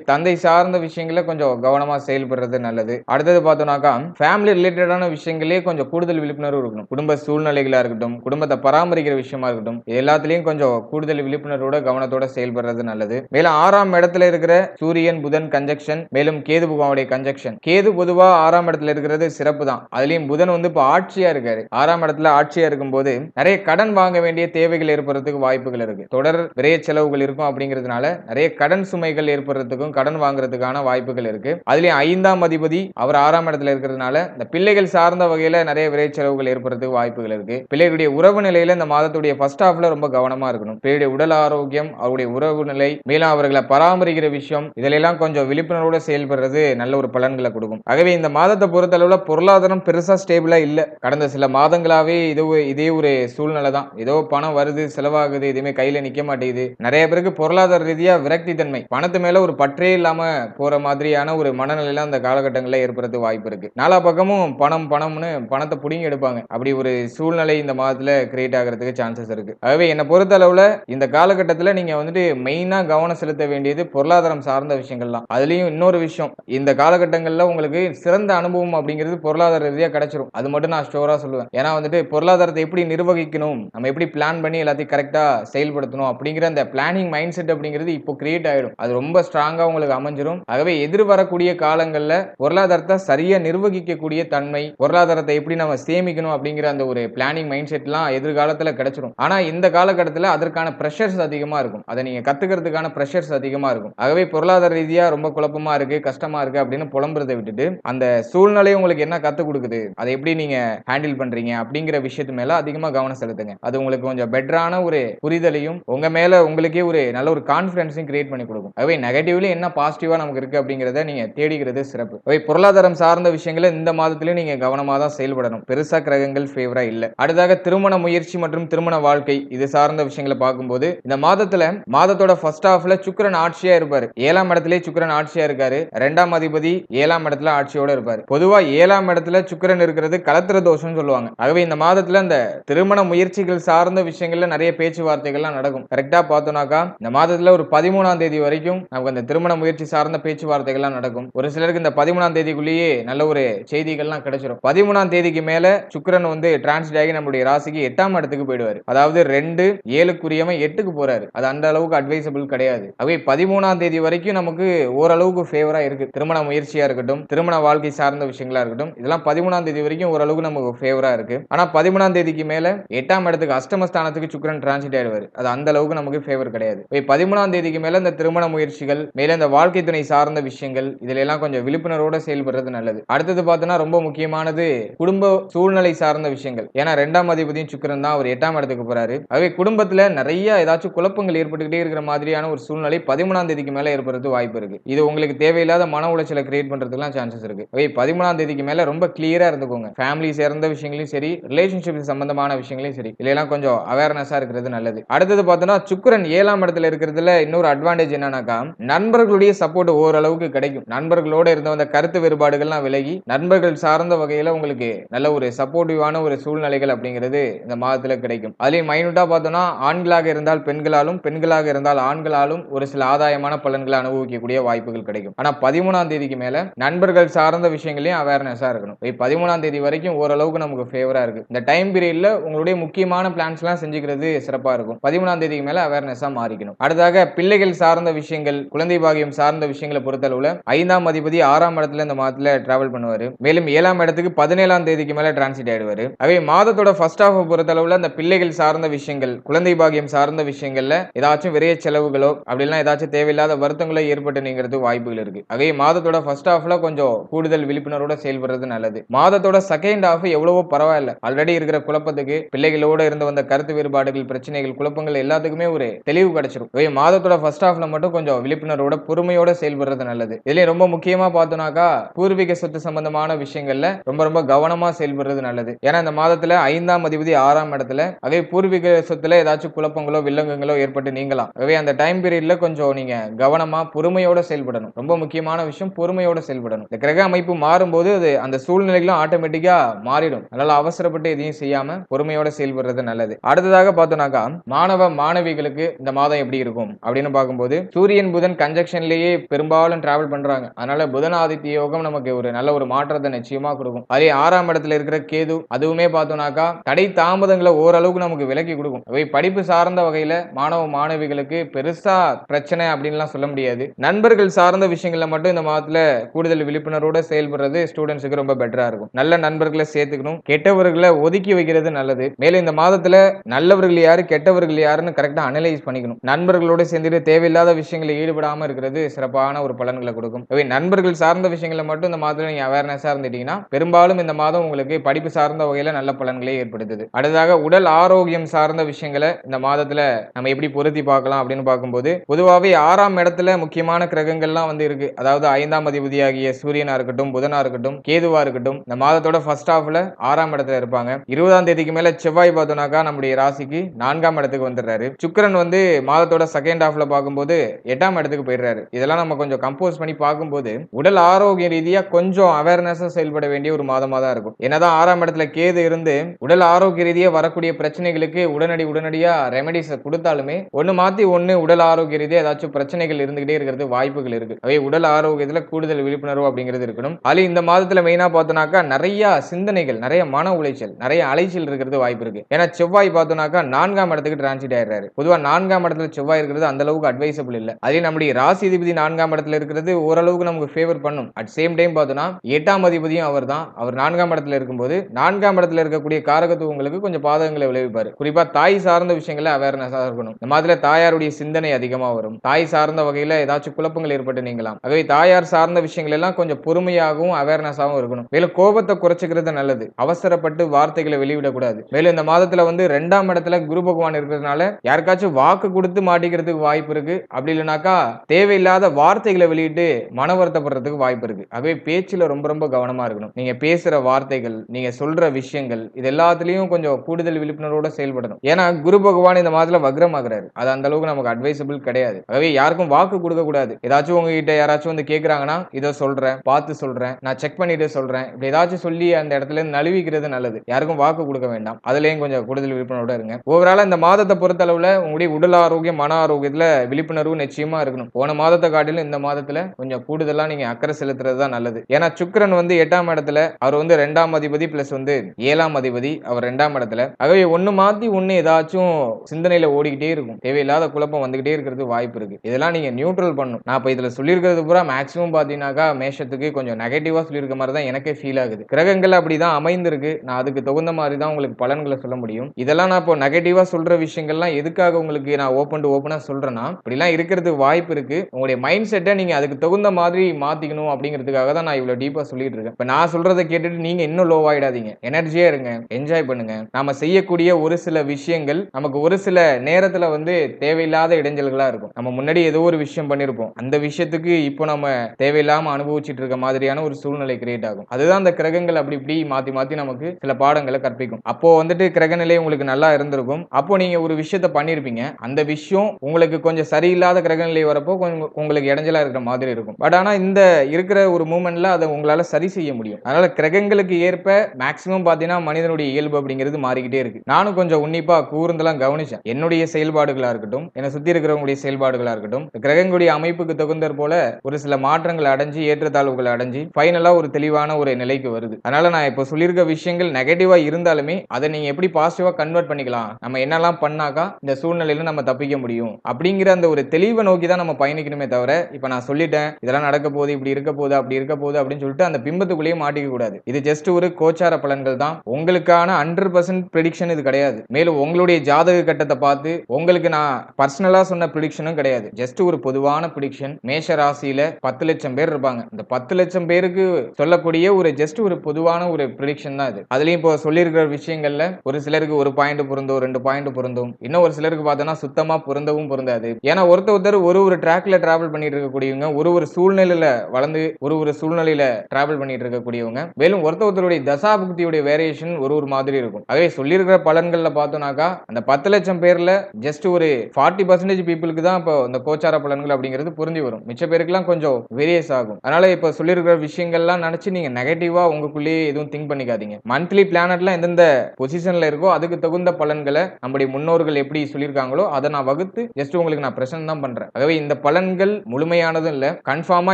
தந்தை சார்ந்த விஷயங்களை கொஞ்சம் கவனமா செயல்படுறது நல்லது. அடுத்தது பார்த்தோம்னாக்கா ஃபேமிலி ரிலேட்டடான விஷயங்களே கொஞ்சம் கூடுதல் விழிப்புணர்வு இருக்கணும். குடும்ப சூழ்நிலைகளா இருக்கட்டும் குடும்பத்தை பராமரிக்கிற விஷயமா இருக்கட்டும் எல்லாத்துலயும் கொஞ்சம் கூடுதல் விழிப்புணர்வோட கவனத்தோட செயல்படுறது நல்லது. மேலும் ஆறாம் இடத்துல இருக்கிற சூரியன் புதன் கன்ஜெக்ஷன் மேலும் கேது புகாவுடைய கன்ஜெக்ஷன் கேது பொதுவா ஆறாம் இடத்துல இருக்கிறது சிறப்பு தான். அதுலயும் புதன் வந்து இப்ப ஆட்சியா இருக்காரு. ஆறாம் இடத்துல ஆட்சியா இருக்கும்போது நிறைய கடன் வாங்க வேண்டிய தேவைகள் ஏற்படுறதுக்கு வாய்ப்புகள் இருக்கு. தொடர் விரைய செலவுகள் இருக்கும் அப்படிங்கிறதுனால நிறைய கடன் சுமைகள் ஏற்படுறதுக்கும் கடன் வாங்குறதுக்கான வாய்ப்புகள் இருக்கு. அதுலயும் ஐந்தாம் அதிபதி அவர் ஆறாம் இடத்துல இருக்கிறதுனால இந்த பிள்ளைகள் சார்ந்த வகையில நிறைய விரை செலவுகள் ஏற்படுறதுக்கு வாய்ப்புகள் இருக்கு. பிள்ளைகளுடைய உறவு நிலையில இந்த மாதத்துடைய ஃபர்ஸ்ட் ஹாஃப்ல ரொம்ப கவனமா இருக்கணும். பிள்ளையுடைய உடல் ஆரோக்கியம் அவருடைய உறவு நிலை மேலும் அவர்களை பராமரிக்கிற விஷயம் இதிலெல்லாம் கொஞ்சம் விழிப்புணர்வோட செயல்படுறது நல்ல ஒரு பலன்களை கொடுக்கும். ஆகவே இந்த மாதத்தை பொறுத்தளவுல பொருளாதாரம் பெருசா ஸ்டேபிளா இல்ல. கடந்த சில மாதங்களாவே இது இதே ஒரு சூழ்நிலை தான் ஏதோ பணம் வருது செலவாகுது எதுவுமே கையில நிக்க மாட்டேங்குது. நிறைய பேருக்கு பொருளாதார ரீதியா விரக்தி தன்மை பணத்து மேல ஒரு பற்றே இல்லாம போற மாதிரியான ஒரு மனநிலையில அந்த காலகட்டங்களில் ஏற்படுறது வாய்ப்பு இருக்கு. நாலா பக்கமும் பணம் பணம்னு பணத்தை புடிங்கி எடுப்பாங்க. அப்படி ஒரு சூழ்நிலை இந்த மாதத்துல கிரியேட் ஆகிறதுக்கு சான்சஸ் இருக்கு. ஆகவே என்னை பொறுத்த அளவுல இந்த காலகட்டத்தில் நீங்க வந்துட்டு மெயினா கவனம் செலுத்த வேண்டியது பொருளாதாரம் சார்ந்த விஷயங்கள்லாம் அதுலயும் இன்னொரு விஷயம். இந்த காலகட்டங்களில் உங்களுக்கு சிறந்த அனுபவம் அப்படிங்கிறது பொருளாதார ரீதியாக கிடைச்சிரும். அது மட்டும் நான் ஸ்டோரா சொல்லுவேன். ஏன்னா வந்துட்டு பொருளாதாரத்தை எப்படி நிர்வகிக்கணும்? நம்ம எப்படி பிளான் பண்ணி எல்லாத்தையும் கரெக்டாக செயல்படுத்தணும் அப்படிங்கிற அந்த பிளானிங் மைண்ட் செட் அப்படிங்கிறது இப்போ கிரியேட் ஆயிடும். அது ரொம்ப ஸ்ட்ராங்காக உங்களுக்கு அமைஞ்சிரும். ஆகவே எதிர்வரக்கூடிய காலங்களில் பொருளாதாரத்தை சரியா நிர்வகிக்கக்கூடிய தன்மை பொருளாதாரத்தை எப்படி நம்ம சேமிக்கணும் அப்படிங்கிற அந்த ஒரு பிளானிங் மைண்ட் செட்லாம் எதிர்காலத்தில் கிடைச்சிரும். ஆனால் இந்த காலகட்டத்தில் அதற்கான ப்ரெஷர்ஸ் அதிகமாக இருக்கும். அதை நீங்கள் கத்துக்கிறதுக்கான ப்ரெஷர்ஸ் அதிகமாக இருக்கும். ஆகவே பொருளாதார ரீதியாக ரொம்ப குழப்பமா இருக்கு கஷ்டமாக இருக்கு அப்படின்னு புலம்புறதை விட்டுட்டு அந்த சூழ்நிலை உங்களுக்கு என்ன கற்றுக் கொடுக்குது அதை எப்படி நீங்கள் ஹேண்டில் பண்ணுறீங்க அப்படிங்கிற விஷயத்து மேலே அதிகமாக கவனம் செலுத்துங்க. அது உங்களுக்கு கொஞ்சம் பெட்டரான ஒரு புரிதலையும் உங்கள் மேலே உங்களுக்கே ஒரு நல்ல ஒரு கான்பிடன்ஸையும் கிரியேட் பண்ணி கொடுக்கும். அவை நெகட்டிவ்லி என்ன பாசிட்டிவா நமக்கு இருக்கு அப்படிங்கிறத நீங்க தேடிக்கிறது சிறப்பு. அவை பொருளாதாரம் சார்ந்த விஷயங்களை இந்த மாதத்திலயும் நீங்க கவனமா தான் செயல்படணும். பெருசா கிரகங்கள் ஃபேவரா இல்ல. அடுத்தாக திருமண முயற்சி மற்றும் திருமண வாழ்க்கை இது சார்ந்த விஷயங்களை பார்க்கும்போது இந்த மாதத்துல மாதத்தோட ஃபர்ஸ்ட் ஹாஃப்ல சுக்கரன் ஆட்சியா இருப்பாரு. ஏழாம் இடத்திலே சுக்கரன் ஆட்சியா இருக்காரு. ரெண்டாம் அதிபதி ஏழாம் இடத்துல ஆட்சியோட இருப்பாரு. பொதுவா ஏழாம் இடத்துல சுக்கிரன் இருக்கிறது கலத்திர தோஷம்னு சொல்லுவாங்க. ஆகவே இந்த மாதத்துல இந்த திருமண முயற்சிகள் சார்ந்த விஷயங்கள்ல நிறைய பேச்சுவார்த்தைகள்லாம் நடக்கும். கரெக்டா பார்த்தோம்னாக்கா இந்த மாதத்துல ஒரு பதிமூணாம் தேதி வரைக்கும் நமக்கு அந்த திருமண முயற்சி சார்ந்த பேச்சுவார்த்தைகள்லாம் நடக்கும். ஒரு சிலருக்கு இந்த பதிமூணாம் தேதிக்குள்ளேயே நல்ல ஒரு செய்திகள்லாம் கிடைச்சிடும் பதிமூணாம் தேதிக்கு மேல சுக்கரன் வந்து டிரான்ஸ்ட் ஆகி நம்முடைய ராசிக்கு எட்டாம் இடத்துக்கு போயிடுவார். அதாவது ரெண்டு ஏழுக்குரியவன் எட்டுக்கு போறாரு. அது அந்த அளவுக்கு அட்வைசபிள் கிடையாது. அவை பதிமூணாம் தேதி வரைக்கும் நமக்கு ஓரளவுக்கு ஃபேவரா இருக்கு. திருமண முயற்சியா இருக்கட்டும் திருமண வாழ்க்கை சார்ந்த விஷயங்களா இருக்கட்டும் இதெல்லாம் பதிமூணாம் தேதி வரைக்கும் ஓரளவுக்கு நமக்கு ஃபேவரா இருக்கு. ஆனா பதிமூணாம் தேதிக்கு மேல எட்டாம் இடத்துக்கு அஷ்டமஸ்தானத்துக்கு சுக்கரன் டிரான்சிட் ஆயிடுவார். அது அந்த அளவுக்கு நமக்கு ஃபேவர் கிடையாது. பதிமூணாம் தேதி தேதிக்கு மேல இந்த திருமண முயற்சிகள் மேல இந்த வாழ்க்கை துணை சார்ந்த விஷயங்கள் இதுல எல்லாம் கொஞ்சம் விழிப்புணர்வோட செயல்படுறது நல்லது. அடுத்தது பார்த்தோன்னா ரொம்ப முக்கியமானது குடும்ப சூழ்நிலை சார்ந்த விஷயங்கள். ஏன்னா ரெண்டாம் அதிபதியும் சுக்கரன் தான் அவர் எட்டாம் இடத்துக்கு போறாரு. ஆகவே குடும்பத்துல நிறைய ஏதாச்சும் குழப்பங்கள் ஏற்பட்டுக்கிட்டே இருக்கிற மாதிரியான ஒரு சூழ்நிலை பதிமூணாம் தேதிக்கு மேல ஏற்படுறது வாய்ப்பு இருக்கு. இது உங்களுக்கு தேவையில்லாத மன உளைச்சலை கிரியேட் பண்றதுக்குலாம் சான்சஸ் இருக்கு. ஆகவே பதிமூணாம் தேதிக்கு மேல ரொம்ப கிளியரா இருந்துக்கோங்க. ஃபேமிலி சேர்ந்த விஷயங்களையும் சரி ரிலேஷன்ஷிப் சம்பந்தமான விஷயங்களையும் சரி இதெல்லாம் கொஞ்சம் அவேர்னஸா இருக்கிறது நல்லது. அடுத்தது பார்த்தோன்னா சுக்கிரன் ஏழாம் இடத்துல இருக்கிறதுல இன்னொரு அட்வான்டேஜ் என்னன்னாக்கா நண்பர்களுடைய சப்போர்ட் ஓரளவுக்கு கிடைக்கும். நண்பர்களோட இருந்த அந்த கருத்து வேறுபாடுகள்லாம் விலகி நண்பர்கள் சார்ந்த வகையில உங்களுக்கு நல்ல ஒரு சப்போர்ட்டிவான ஒரு சூழ்நிலைகள் அப்படிங்கிறது இந்த மாதத்துல கிடைக்கும். அதுலயும் மைனூட்டா பார்த்தோம்னா ஆண்களாக இருந்தால் பெண்களாலும் பெண்களாக இருந்தால் ஆண்களாலும் ஒரு சில ஆதாயமான பலன்களை அனுபவிக்கக்கூடிய வாய்ப்புகள் கிடைக்கும். ஆனா பதிமூணாம் தேதிக்கு மேல நண்பர்கள் சார்ந்த விஷயங்களையும் அவேர்னஸா இருக்கணும். இப்போ பதிமூணாம் தேதி வரைக்கும் ஓரளவுக்கு நமக்கு ஃபேவரா இருக்கு. இந்த டைம் பீரியட்ல உங்களுடைய முக்கியமான பிளான்ஸ் எல்லாம் செஞ்சுக்கிறது சிறப்பா இருக்கும். பதிமூணாம் தேதிக்கு மேல அவேர்னஸா மாறிக்கணும். அடுத்தாக பிள்ளைகள் சார்ந்த விஷயங்கள் குழந்தை பாகியம் சார்ந்த விஷயங்களை பொறுத்தளவுல ஐந்தாம் அதிபதி ஆறாம் இடத்துல இந்த மாதத்துல டிராவல் பண்ணுவாரு. மேலும் ஏழாம் இடத்துக்கு பதினேழாம் தேதிக்கு மேல டிரான்சிட் ஆயிடுவாரு. அவை மாதத்தோட ஃபர்ஸ்ட் ஹாஃப் பொறுத்தளவுல அந்த பிள்ளைகள் சார்ந்த விஷயங்கள் குழந்தை பாகியம் சார்ந்த விஷயங்கள்ல ஏதாச்சும் விரைய செலவுகளோ அப்படிலாம் ஏதாச்சும் தேவையில்லாத வருத்தங்களோ ஏற்பட்டு நீங்கிறது வாய்ப்புகள் இருக்கு. ஆகவே மாதத்தோட ஃபர்ஸ்ட் ஆஃப்ல கொஞ்சம் கூடுதல் விழிப்புணர்வோட செயல்படுறது நல்லது. மாதத்தோட செகண்ட் ஹாஃப் எவ்வளவோ பரவாயில்ல. ஆல்ரெடி இருக்கிற குழப்பத்துக்கு பிள்ளைகளோட இருந்து வந்த கருத்து வேறுபாடுகள் பிரச்சனைகள் குழப்பங்கள் எல்லாத்துக்குமே ஒரு தெளிவு கிடைச்சிரும். மாதத்தோட மாதத்தோட ஃபர்ஸ்ட் ஹாஃப்ல மட்டும் கொஞ்சம் விழிப்புணர்வோட பொறுமையோட செயல்படுறது நல்லது. இதுலயும் ரொம்ப முக்கியமா பார்த்தோம்னாக்கா பூர்வீக சொத்து சம்பந்தமான விஷயங்கள்ல ரொம்ப ரொம்ப கவனமா செயல்படுறது நல்லது. ஏன்னா இந்த மாதத்துல ஐந்தாம் அதிபதி ஆறாம் இடத்துல அதே பூர்வீக சொத்துல ஏதாச்சும் குழப்பங்களோ வில்லங்கங்களோ ஏற்பட்டு நீங்களாம் ஆகவே அந்த டைம் பீரியட்ல கொஞ்சம் நீங்க கவனமா பொறுமையோட செயல்படணும். ரொம்ப முக்கியமான விஷயம் பொறுமையோட செயல்படணும். இந்த கிரக அமைப்பு மாறும்போது அது அந்த சூழ்நிலைகளும் ஆட்டோமேட்டிக்கா மாறிடும். அதனால அவசரப்பட்டு எதையும் செய்யாம பொறுமையோட செயல்படுறது நல்லது. அடுத்ததாக பார்த்தோம்னாக்கா மாணவ மாணவிகளுக்கு இந்த மாதம் எப்படி இருக்கும்? அப்படின்னு பார்க்கும்போது சூரியன் புதன் கன்ஜெக்ஷன்லயே பெரும்பாலும் டிராவல் பண்றாங்க. அதனால புதன் ஆதித்ய யோகம் நமக்கு ஒரு நல்ல ஒரு மாற்றத்தை நிச்சயமா கொடுக்கும். அதே ஆறாம் இடத்துல இருக்கிற கேது அதுவுமே பார்த்தோம்னாக்கா தடை தாமதங்களை ஓரளவுக்கு நமக்கு விலக்கி கொடுக்கும். அவை படிப்பு சார்ந்த வகையில மாணவ மாணவிகளுக்கு பெருசா பிரச்சனை அப்படின்லாம் சொல்ல முடியாது. நண்பர்கள் சார்ந்த விஷயங்கள்ல மட்டும் இந்த மாதத்துல கூடுதல் விழிப்புணர்வோட செயல்படுறது ஸ்டூடெண்ட்ஸுக்கு ரொம்ப பெட்டரா இருக்கும். நல்ல நண்பர்களை சேர்த்துக்கணும். கெட்டவர்களை ஒதுக்கி வைக்கிறது நல்லது. மேலும் இந்த மாதத்துல நல்லவர்கள் யாரு கெட்டவர்கள் யாருன்னு கரெக்டா அனலைஸ் பண்ணிக்கணும். நண்பர்களோட சேர்ந்து வச்சுட்டு தேவையில்லாத விஷயங்களில் ஈடுபடாம இருக்கிறது சிறப்பான ஒரு பலன்களை கொடுக்கும். எனவே நண்பர்கள் சார்ந்த விஷயங்களை மட்டும் இந்த மாதத்தில் நீங்கள் அவேர்னஸாக இருந்துட்டீங்கன்னா பெரும்பாலும் இந்த மாதம் உங்களுக்கு படிப்பு சார்ந்த வகையில் நல்ல பலன்களை ஏற்படுத்துது. அடுத்ததாக உடல் ஆரோக்கியம் சார்ந்த விஷயங்களை இந்த மாதத்தில் நம்ம எப்படி பொருத்தி பார்க்கலாம் அப்படின்னு பார்க்கும்போது பொதுவாகவே ஆறாம் இடத்துல முக்கியமான கிரகங்கள்லாம் வந்து இருக்கு. அதாவது ஐந்தாம் அதிபதியாகிய சூரியனா இருக்கட்டும் புதனா இருக்கட்டும் கேதுவா இருக்கட்டும் இந்த மாதத்தோட ஃபர்ஸ்ட் ஹாஃப்ல ஆறாம் இடத்துல இருப்பாங்க. இருபதாம் தேதிக்கு மேல செவ்வாய் பார்த்தோம்னாக்கா நம்முடைய ராசிக்கு நான்காம் இடத்துக்கு வந்துடுறாரு. சுக்கிரன் வந்து மாதத்தோட செகண்ட் ஹாஃப்ல பார்க்கும்போது எட்டாம் இடத்துக்கு போயிடுறாரு. இதெல்லாம் நம்ம கொஞ்சம் கம்போஸ் பண்ணி பார்க்கும்போது உடல் ஆரோக்கிய ரீதியா கொஞ்சம் அவேர்னஸா செயல்பட வேண்டிய ஒரு மாதமா தான் இருக்கும். என்னதான் ஆறாம் இடத்துல கேது இருந்து உடல் ஆரோக்கிய ரீதியா வரக்கூடிய பிரச்சனைகளுக்கு உடனடி உடனடியா ரெமடிஸ் கொடுத்தாலுமே ஒண்ணு மாத்தி ஒன்னு உடல் ஆரோக்கிய ரீதியா ஏதாச்சும் பிரச்சனைகள் இருந்துகிட்டே இருக்கிறது வாய்ப்புகள் இருக்கு. அவை உடல் ஆரோக்கியத்துல கூடுதல் விழிப்புணர்வு அப்படிங்கிறது இருக்கணும். அது இந்த மாதத்துல மெயினா பார்த்தோம்னாக்கா நிறைய சிந்தனைகள் நிறைய மன உளைச்சல் நிறைய அலைச்சல் இருக்கிறது வாய்ப்பு இருக்கு. ஏன்னா செவ்வாய் பார்த்தோம்னாக்கா நான்காம் இடத்துக்கு டிரான்சிட் ஆயிடுறாரு. பொதுவா நான்காம் இடத்துல செவ்வாய் இருக்கிறது அந்த அளவுக்கு அட்வைசபிள் இல்லை. அதே நம்முடைய ராசி அதிபதி நான்காம் இடத்துல இருக்கிறது ஓரளவுக்கு நமக்கு ஃபேவர் பண்ணும். அட் சேம் டைம் பார்த்தோம்னா எட்டாம் அதிபதியும் அவர் தான் அவர் நான்காம் இடத்துல இருக்கும்போது நான்காம் இடத்துல இருக்கக்கூடிய காரகத்துவங்களுக்கு கொஞ்சம் பாதகங்களை விளைவிப்பார். குறிப்பா தாய் சார்ந்த விஷயங்களை அவேர்னஸாக இருக்கணும். இந்த மாதிரி தாயாருடைய சிந்தனை அதிகமாக வரும். தாய் சார்ந்த வகையில் ஏதாச்சும் குழப்பங்கள் ஏற்பட்டு நீங்களாம் ஆகவே தாயார் சார்ந்த விஷயங்கள் எல்லாம் கொஞ்சம் பொறுமையாகவும் அவேர்னஸாகவும் இருக்கணும். மேலும் கோபத்தை குறைச்சிக்கிறது நல்லது. அவசரப்பட்டு வார்த்தைகளை வெளிவிடக்கூடாது. மேலும் இந்த மாதத்துல வந்து ரெண்டாம் இடத்துல குரு பகவான் இருக்கிறதுனால யாருக்காச்சும் வாக்கு கொடுத்து மாட்டிக்கிறதுக்கு வாய்ப்பு இருக்கு. அப்படி இல்லைனாக்கா தேவையில்லாத வார்த்தைகளை வெளியிட்டு மன வருத்தப்படுறதுக்கு வாய்ப்பு இருக்கு. ஆகவே பேச்சுல ரொம்ப ரொம்ப கவனமா இருக்கணும். நீங்க பேசுற வார்த்தைகள் நீங்க சொல்ற விஷயங்கள் இது எல்லாத்துலயும் கொஞ்சம் கூடுதல் விழிப்புணர்வோட செயல்படணும். ஏன்னா குரு பகவான் இந்த மாதத்துல வக்ரமாகிறாரு. அது அந்த அளவுக்கு நமக்கு அட்வைசபிள் கிடையாது. ஆகவே யாருக்கும் வாக்கு கொடுக்க கூடாது. ஏதாச்சும் உங்ககிட்ட யாராச்சும் வந்து கேக்குறாங்கன்னா இதை சொல்றேன் பார்த்து சொல்றேன் நான் செக் பண்ணிட்டு சொல்றேன். இப்படி ஏதாச்சும் சொல்லி அந்த இடத்துல இருந்து நழுவிக்கிறது நல்லது. யாருக்கும் வாக்கு கொடுக்க வேண்டாம். அதுலயும் கொஞ்சம் கூடுதல் விழிப்புணர்வோட இருங்க. ஓவரால இந்த மாதத்தை பொறுத்தளவுல உங்களுடைய உடல் ஆரோக்கியம் மன ஆரோக்கியத்துல விழிப்புணர்வு நிச்சயமா இருக்கணும். போன மாதத்தை காட்டிலும் இந்த மாதத்துல கொஞ்சம் கூடுதலா நீங்க அக்கறை செலுத்துறது தான் நல்லது. ஏன்னா சுக்கரன் வந்து எட்டாம் இடத்துல அவர் வந்து ரெண்டாம் அதிபதி பிளஸ் வந்து ஏழாம் அதிபதி அவர் ரெண்டாம் இடத்துல. ஆகவே ஒன்று மாத்தி ஒன்று ஏதாச்சும் சிந்தனையில ஓடிக்கிட்டே இருக்கும். தேவையில்லாத குழப்பம் வந்துகிட்டே இருக்கிறது வாய்ப்பு இருக்கு. இதெல்லாம் நீங்க நியூட்ரல் பண்ணணும். நான் இப்ப இதுல சொல்லியிருக்கிறது பூரா மேக்ஸிமம் பாத்தீங்கன்னாக்கா மேஷத்துக்கு கொஞ்சம் நெகட்டிவா சொல்லியிருக்க மாதிரி தான் எனக்கே ஃபீல் ஆகுது. கிரகங்கள் அப்படிதான் அமைந்திருக்கு. நான் அதுக்கு தகுந்த மாதிரி தான் உங்களுக்கு பலன்களை சொல்ல முடியும். இதெல்லாம் நான் இப்போ நெகட்டிவா சொல்ற விஷயங்கள்லாம் எதுக்காக உங்களுக்கு நான் ஓப்பன் டு ஓப்பனா சொல்றேன்னா இப்படிலாம் இருக்கிறதுக்கு வாய்ப்பு இருக்கு. உங்களுடைய மைண்ட் செட்டை நீங்க அதுக்கு தகுந்த மாதிரி மாத்திக்கணும் அப்படிங்கிறதுக்காக தான் நான் இவ்வளவு டீப்பா சொல்லிட்டு இருக்கேன். இப்ப நான் சொல்றதை கேட்டுட்டு நீங்க இன்னும் லோ ஆயிடாதீங்க. எனர்ஜியா இருங்க. என்ஜாய் பண்ணுங்க. நாம செய்யக்கூடிய ஒரு சில விஷயங்கள் நமக்கு ஒரு சில நேரத்துல வந்து தேவையில்லாத இடைஞ்சல்களா இருக்கும். நம்ம முன்னாடி ஏதோ ஒரு விஷயம் பண்ணிருப்போம். அந்த விஷயத்துக்கு இப்போ நம்ம தேவையில்லாம அனுபவிச்சுட்டு இருக்க மாதிரியான ஒரு சூழ்நிலை கிரியேட் ஆகும். அதுதான் அந்த கிரகங்கள் அப்படி இப்படி மாத்தி மாத்தி நமக்கு சில பாடங்களை கற்பிக்கும். அப்போ வந்துட்டு கிரகநிலை உங்களுக்கு நல்லா இருந்திருக்கும். அப்போ நீங்க ஒரு விஷயத்த பண்ணிருப்பீங்க. அந்த விஷயம் உங்களுக்கு கொஞ்சம் சரியில்லாத கிரகநிலை வரப்போ கொஞ்சம் உங்களுக்கு இடைஞ்சலா இருக்கிற மாதிரி இருக்கும். பட் ஆனா இந்த இருக்கிற ஒரு மூமெண்ட்ல அதை உங்களால சரி செய்ய முடியும். அதனால கிரகங்களுக்கு ஏற்ப மேக்சிமம் பாத்தீங்கன்னா மனிதனுடைய இயல்பு அப்படிங்கிறது மாறிக்கிட்டே இருக்கு. நானும் கொஞ்சம் உன்னிப்பா கூர்ந்தெல்லாம் கவனிச்சேன். என்னுடைய செயல்பாடுகளா இருக்கட்டும் என்னை சுத்தி இருக்கிறவங்களுடைய செயல்பாடுகளா இருக்கட்டும் கிரகங்களுடைய அமைப்புக்கு தகுந்தற் போல ஒரு சில மாற்றங்கள் அடைஞ்சு ஏற்றத்தாழ்வுகள் அடைஞ்சு ஃபைனலாக ஒரு தெளிவான ஒரு நிலைக்கு வருது. அதனால நான் இப்போ சொல்லியிருக்க விஷயங்கள் நெகட்டிவாக இருந்தாலுமே அதை நீங்கள் எப்படி பாசிட்டிவாக கன்வெர்ட் பண்ணிக்கலாம்? நம்ம என்னெல்லாம் பண்ணாக்கா இந்த சூழ்நிலையில நம்ம தப்பிக்க முடியும்? அப்படி அப்படிங்கிற அந்த ஒரு தெளிவை நோக்கி தான் நம்ம பயணிக்கணுமே தவிர இப்போ நான் சொல்லிட்டேன் இதெல்லாம் நடக்க போகுது இப்படி இருக்க போகுது அப்படி இருக்க போகுது அப்படின்னு சொல்லிட்டு அந்த பிம்பத்துக்குள்ளேயே மாட்டிக்க கூடாது. இது ஜஸ்ட் ஒரு கோச்சார பலன்கள் தான். உங்களுக்கான ஹண்ட்ரட் பர்சன்ட் ப்ரிடிக்ஷன் இது கிடையாது. மேலும் உங்களுடைய ஜாதக கட்டத்தை பார்த்து உங்களுக்கு நான் பர்சனலா சொன்ன ப்ரிடிக்ஷனும் கிடையாது. ஜஸ்ட் ஒரு பொதுவான ப்ரிடிக்ஷன் மேஷ ராசியில பத்து லட்சம் பேர் இருப்பாங்க. இந்த பத்து லட்சம் பேருக்கு சொல்லக்கூடிய ஒரு ஜஸ்ட் ஒரு பொதுவான ஒரு ப்ரிடிக்ஷன் தான் இது. அதுலயும் இப்போ சொல்லியிருக்கிற விஷயங்கள்ல ஒரு சிலருக்கு ஒரு பாயிண்ட் பொருந்தும் ரெண்டு பாயிண்ட் பொருந்தும். இன்னும் ஒரு சிலருக்கு பார்த்தோன்னா சுத்தமா பொருந்தவும் பொருந்தாது. ஏன்னா ஒருத்த ஒருத்தர் ஒரு ஒரு ட்ராக்ல டிராவல் பண்ணிட்டு இருக்கக்கூடியவங்க ஒரு ஒரு சூழ்நிலையில வளர்ந்து ஒரு ஒரு சூழ்நிலையில டிராவல் பண்ணிட்டு இருக்கக்கூடியவங்க மேலும் ஒருத்த ஒருத்தருடைய தசாபுக்தியுடைய வேரியேஷன் ஒரு ஒரு மாதிரி இருக்கும். அதே சொல்லியிருக்கிற பலன்கள்ல பார்த்தோம்னாக்கா அந்த பத்து லட்சம் பேர்ல ஜஸ்ட் ஒரு ஃபார்ட்டி பர்சன்டேஜ் பீப்புளுக்கு தான் இப்போ இந்த கோச்சார பலன்கள் அப்படிங்கிறது புரிஞ்சு வரும். மிச்ச பேருக்குலாம் கொஞ்சம் வேரியஸ் ஆகும். அதனால இப்போ சொல்லியிருக்கிற விஷயங்கள்லாம் நினைச்சு நீங்க நெகட்டிவா உங்களுக்குள்ளேயே எதுவும் திங்க் பண்ணிக்காதீங்க. மந்த்லி பிளானட்லாம் எந்தெந்த பொசிஷன்ல இருக்கோ அதுக்கு தகுந்த பலன்களை நம்முடைய முன்னோர்கள் எப்படி சொல்லியிருக்காங்களோ அதை நான் வகுத்து ஜஸ்ட் உங்களுக்கு நான் பிரசன்ட் தான் பண்றேன். ஆகவே இந்த பலன்கள் முழுமையானதும் இல்ல. கன்ஃபார்மா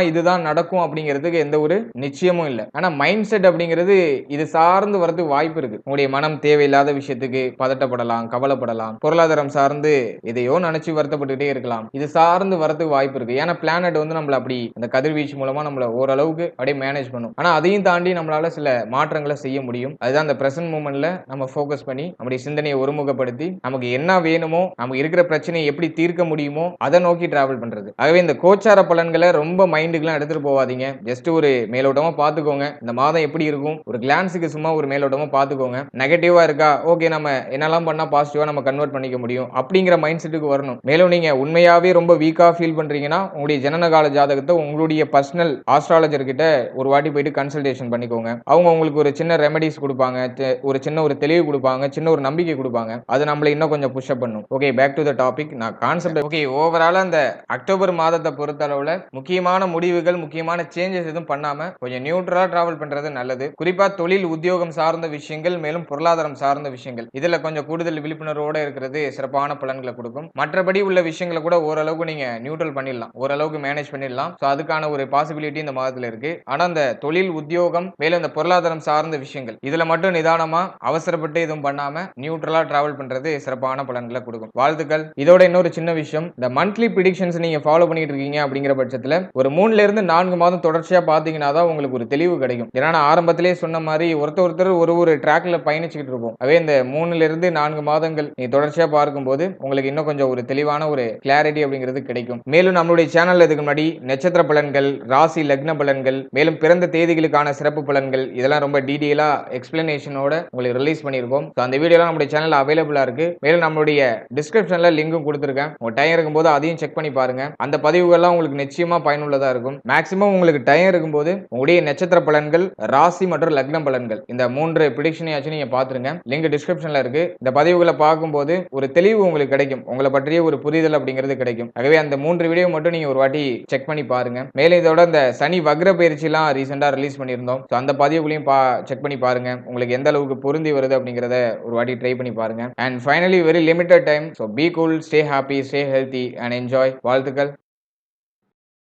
இதுதான் நடக்கும் அப்படிங்கிறதுக்கு எந்த ஒரு நிச்சயமும் இல்லை. ஆனா மைண்ட் செட் அப்படிங்கிறது இது சார்ந்து வரதுக்கு வாய்ப்பு இருக்கு. உங்களுடைய மனம் தேவையில்லாத விஷயத்துக்கு பதட்டப்படலாம் கவலைப்படலாம். பொருளாதாரம் சார்ந்து எதையோ நினைச்சு வருத்தப்பட்டுக்கிட்டே இருக்கலாம். இது சார்ந்து வரதுக்கு வாய்ப்பு இருக்கு. ஏன்னா பிளானட் வந்து நம்மள அப்படி அந்த கதிர்வீச்சு மூலமா நம்மள ஓரளவுக்கு அப்படியே மேனேஜ் பண்ணும். ஆனா அதையும் தாண்டி நம்மளால சில மாற்றங்களை செய்ய முடியும். அதுதான் அந்த பிரசன்ட் மூமெண்ட்ல நம்ம ஃபோக்கஸ் பண்ணி நம்முடைய சிந்தனையை ஒருமுகப்படுத்தி நமக்கு என்ன வேணுமோ நமக்கு இருக்கிற பிரச்சனையை எப்படி தீர்க்க இருக்க முடியுமோ அதை நோக்கி டிராவல் பண்றது. ஆகவே இந்த கோச்சார பலன்களை ரொம்ப மைண்டுக்குலாம் எடுத்துட்டு போவாதீங்க ஜஸ்ட் ஒரு மேலோட்டமா பாத்துக்கோங்க இந்த மாதம் எப்படி இருக்கும்? ஒரு கிளான்ஸுக்கு சும்மா ஒரு மேலோட்டமா பாத்துக்கோங்க நெகட்டிவா இருக்கா? ஓகே நம்ம என்னெல்லாம் பண்ணா பாசிட்டிவா நம்ம கன்வெர்ட் பண்ணிக்க முடியும்? அப்படிங்கிற மைண்ட் செட்டுக்கு வரணும். மேலும் நீங்க உண்மையாவே ரொம்ப வீக்கா ஃபீல் பண்றீங்கன்னா உங்களுடைய ஜனனகால ஜாதகத்தை உங்களுடைய பர்சனல் ஆஸ்ட்ராலஜர் கிட்ட ஒரு வாட்டி போயிட்டு கன்சல்டேஷன் பண்ணிக்கோங்க. அவங்க உங்களுக்கு ஒரு சின்ன ரெமெடிஸ் கொடுப்பாங்க. ஒரு சின்ன ஒரு தெளிவு கொடுப்பாங்க. சின்ன ஒரு நம்பிக்கை கொடுப்பாங்க. அது நம்மளை இன்னும் கொஞ்சம் புஷ்அப் பண்ணும். Okay back to the topic நான் கான்செப்ட் ஓகே ஓவராலா அந்த அக்டோபர் மாதத்தை பொறுத்த அளவுல முக்கியமான முடிவுகள் முக்கியமான சேஞ்சஸ் எதுவும் பண்ணாம கொஞ்சம் நியூட்ரலா டிராவல் பண்றது நல்லது. குறிப்பா தொழில் உத்தியோகம் சார்ந்த விஷயங்கள் மேலும் பொருளாதாரம் சார்ந்த விஷயங்கள். இதுல கொஞ்சம் கூடுதல் விழிப்புணர்வோட இருக்கிறது சிறப்பான பலன்களை கொடுக்கும். மற்றபடி உள்ள விஷயங்களை கூட ஓரளவுக்கு நீங்க நியூட்ரல் பண்ணிடலாம். ஓரளவுக்கு மேனேஜ் பண்ணிடலாம். ஸோ அதுக்கான ஒரு பாசிபிலிட்டி இந்த மாதத்துல இருக்கு. ஆனா அந்த தொழில் உத்தியோகம் மேலும் இந்த பொருளாதாரம் சார்ந்த விஷயங்கள் இதுல மட்டும் நிதானமா அவசரப்பட்டு எதுவும் பண்ணாம நியூட்ரலா டிராவல் பண்றது சிறப்பான பலன்களை கொடுக்கும். வாழ்த்துக்கள். இதோட இன்னொரு சின்ன விஷயம் இந்த மந்த்லி ப்ரிடிக்ஷன்ஸ் நீங்க ஃபாலோ பண்ணிட்டு இருக்கீங்க அப்படிங்கிற பட்சத்தில் ஒரு மூணுல இருந்து நான்கு மாதம் தொடர்ச்சியா பார்த்தீங்கன்னா தான் உங்களுக்கு ஒரு தெளிவு கிடைக்கும். ஏன்னா நான் ஆரம்பத்திலே சொன்ன மாதிரி ஒருத்தர் ஒருத்தர் ஒரு ஒரு ட்ராக்ல பயணிச்சுக்கிட்டு இருப்போம். அதே இந்த மூணுல இருந்து நான்கு மாதங்கள் நீ தொடர்ச்சியா பார்க்கும்போது உங்களுக்கு இன்னும் கொஞ்சம் ஒரு தெளிவான ஒரு கிளாரிட்டி அப்படிங்கிறது கிடைக்கும். மேலும் நம்மளுடைய சேனல் இதுக்கு முன்னாடி நட்சத்திர பலன்கள் ராசி லக்ன பலன்கள் மேலும் பிறந்த தேதிகளுக்கான சிறப்பு பலன்கள் இதெல்லாம் ரொம்ப டீடைலா எக்ஸ்பிளனேஷனோட உங்களுக்கு ரிலீஸ் பண்ணியிருக்கோம். அந்த வீடியோலாம் நம்மளுடைய சேனல் அவைலபிளா இருக்கு. மேலும் நம்மளுடைய டிஸ்கிரிப்ஷனில் லிங்கும் கொடுத்துருக்கேன். உங்கள் டைம் இருக்கும்போது அதையும் செக் பண்ணி பாருங்கள் அந்த பதிவுகள்லாம் உங்களுக்கு நிச்சயமாக பயனுள்ளதாக இருக்கும். மேக்ஸிமம் உங்களுக்கு டைம் இருக்கும்போது உங்களுடைய நட்சத்திர பலன்கள் ராசி மற்றும் லக்னம் பலன்கள். இந்த மூன்று ப்ரிடிக்ஷனையாச்சும் நீங்கள் பார்த்துருங்க. லிங்க் டிஸ்கிரிப்ஷனில் இருக்குது இந்த பதிவுகளை பார்க்கும்போது ஒரு தெளிவு உங்களுக்கு கிடைக்கும். உங்களை பற்றிய ஒரு புரிதல் அப்படிங்கிறது கிடைக்கும். ஆகவே அந்த மூன்று வீடியோ மட்டும் நீங்கள் ஒரு வாட்டி செக் பண்ணி பாருங்க. மேலும் இதோட இந்த சனி வக்ர பயிற்சிலாம் ரீசெண்டாக ரிலீஸ் பண்ணியிருந்தோம். ஸோ அந்த பதிவுகளையும் பா செக் பண்ணி பாருங்க. உங்களுக்கு எந்த அளவுக்கு பொருந்தி வருது அப்படிங்கிறத ஒரு வாட்டி ட்ரை பண்ணி பாருங்க. And finally very limited time so be cool stay happy stay healthy and enjoy வாழ்த்துக்கள்.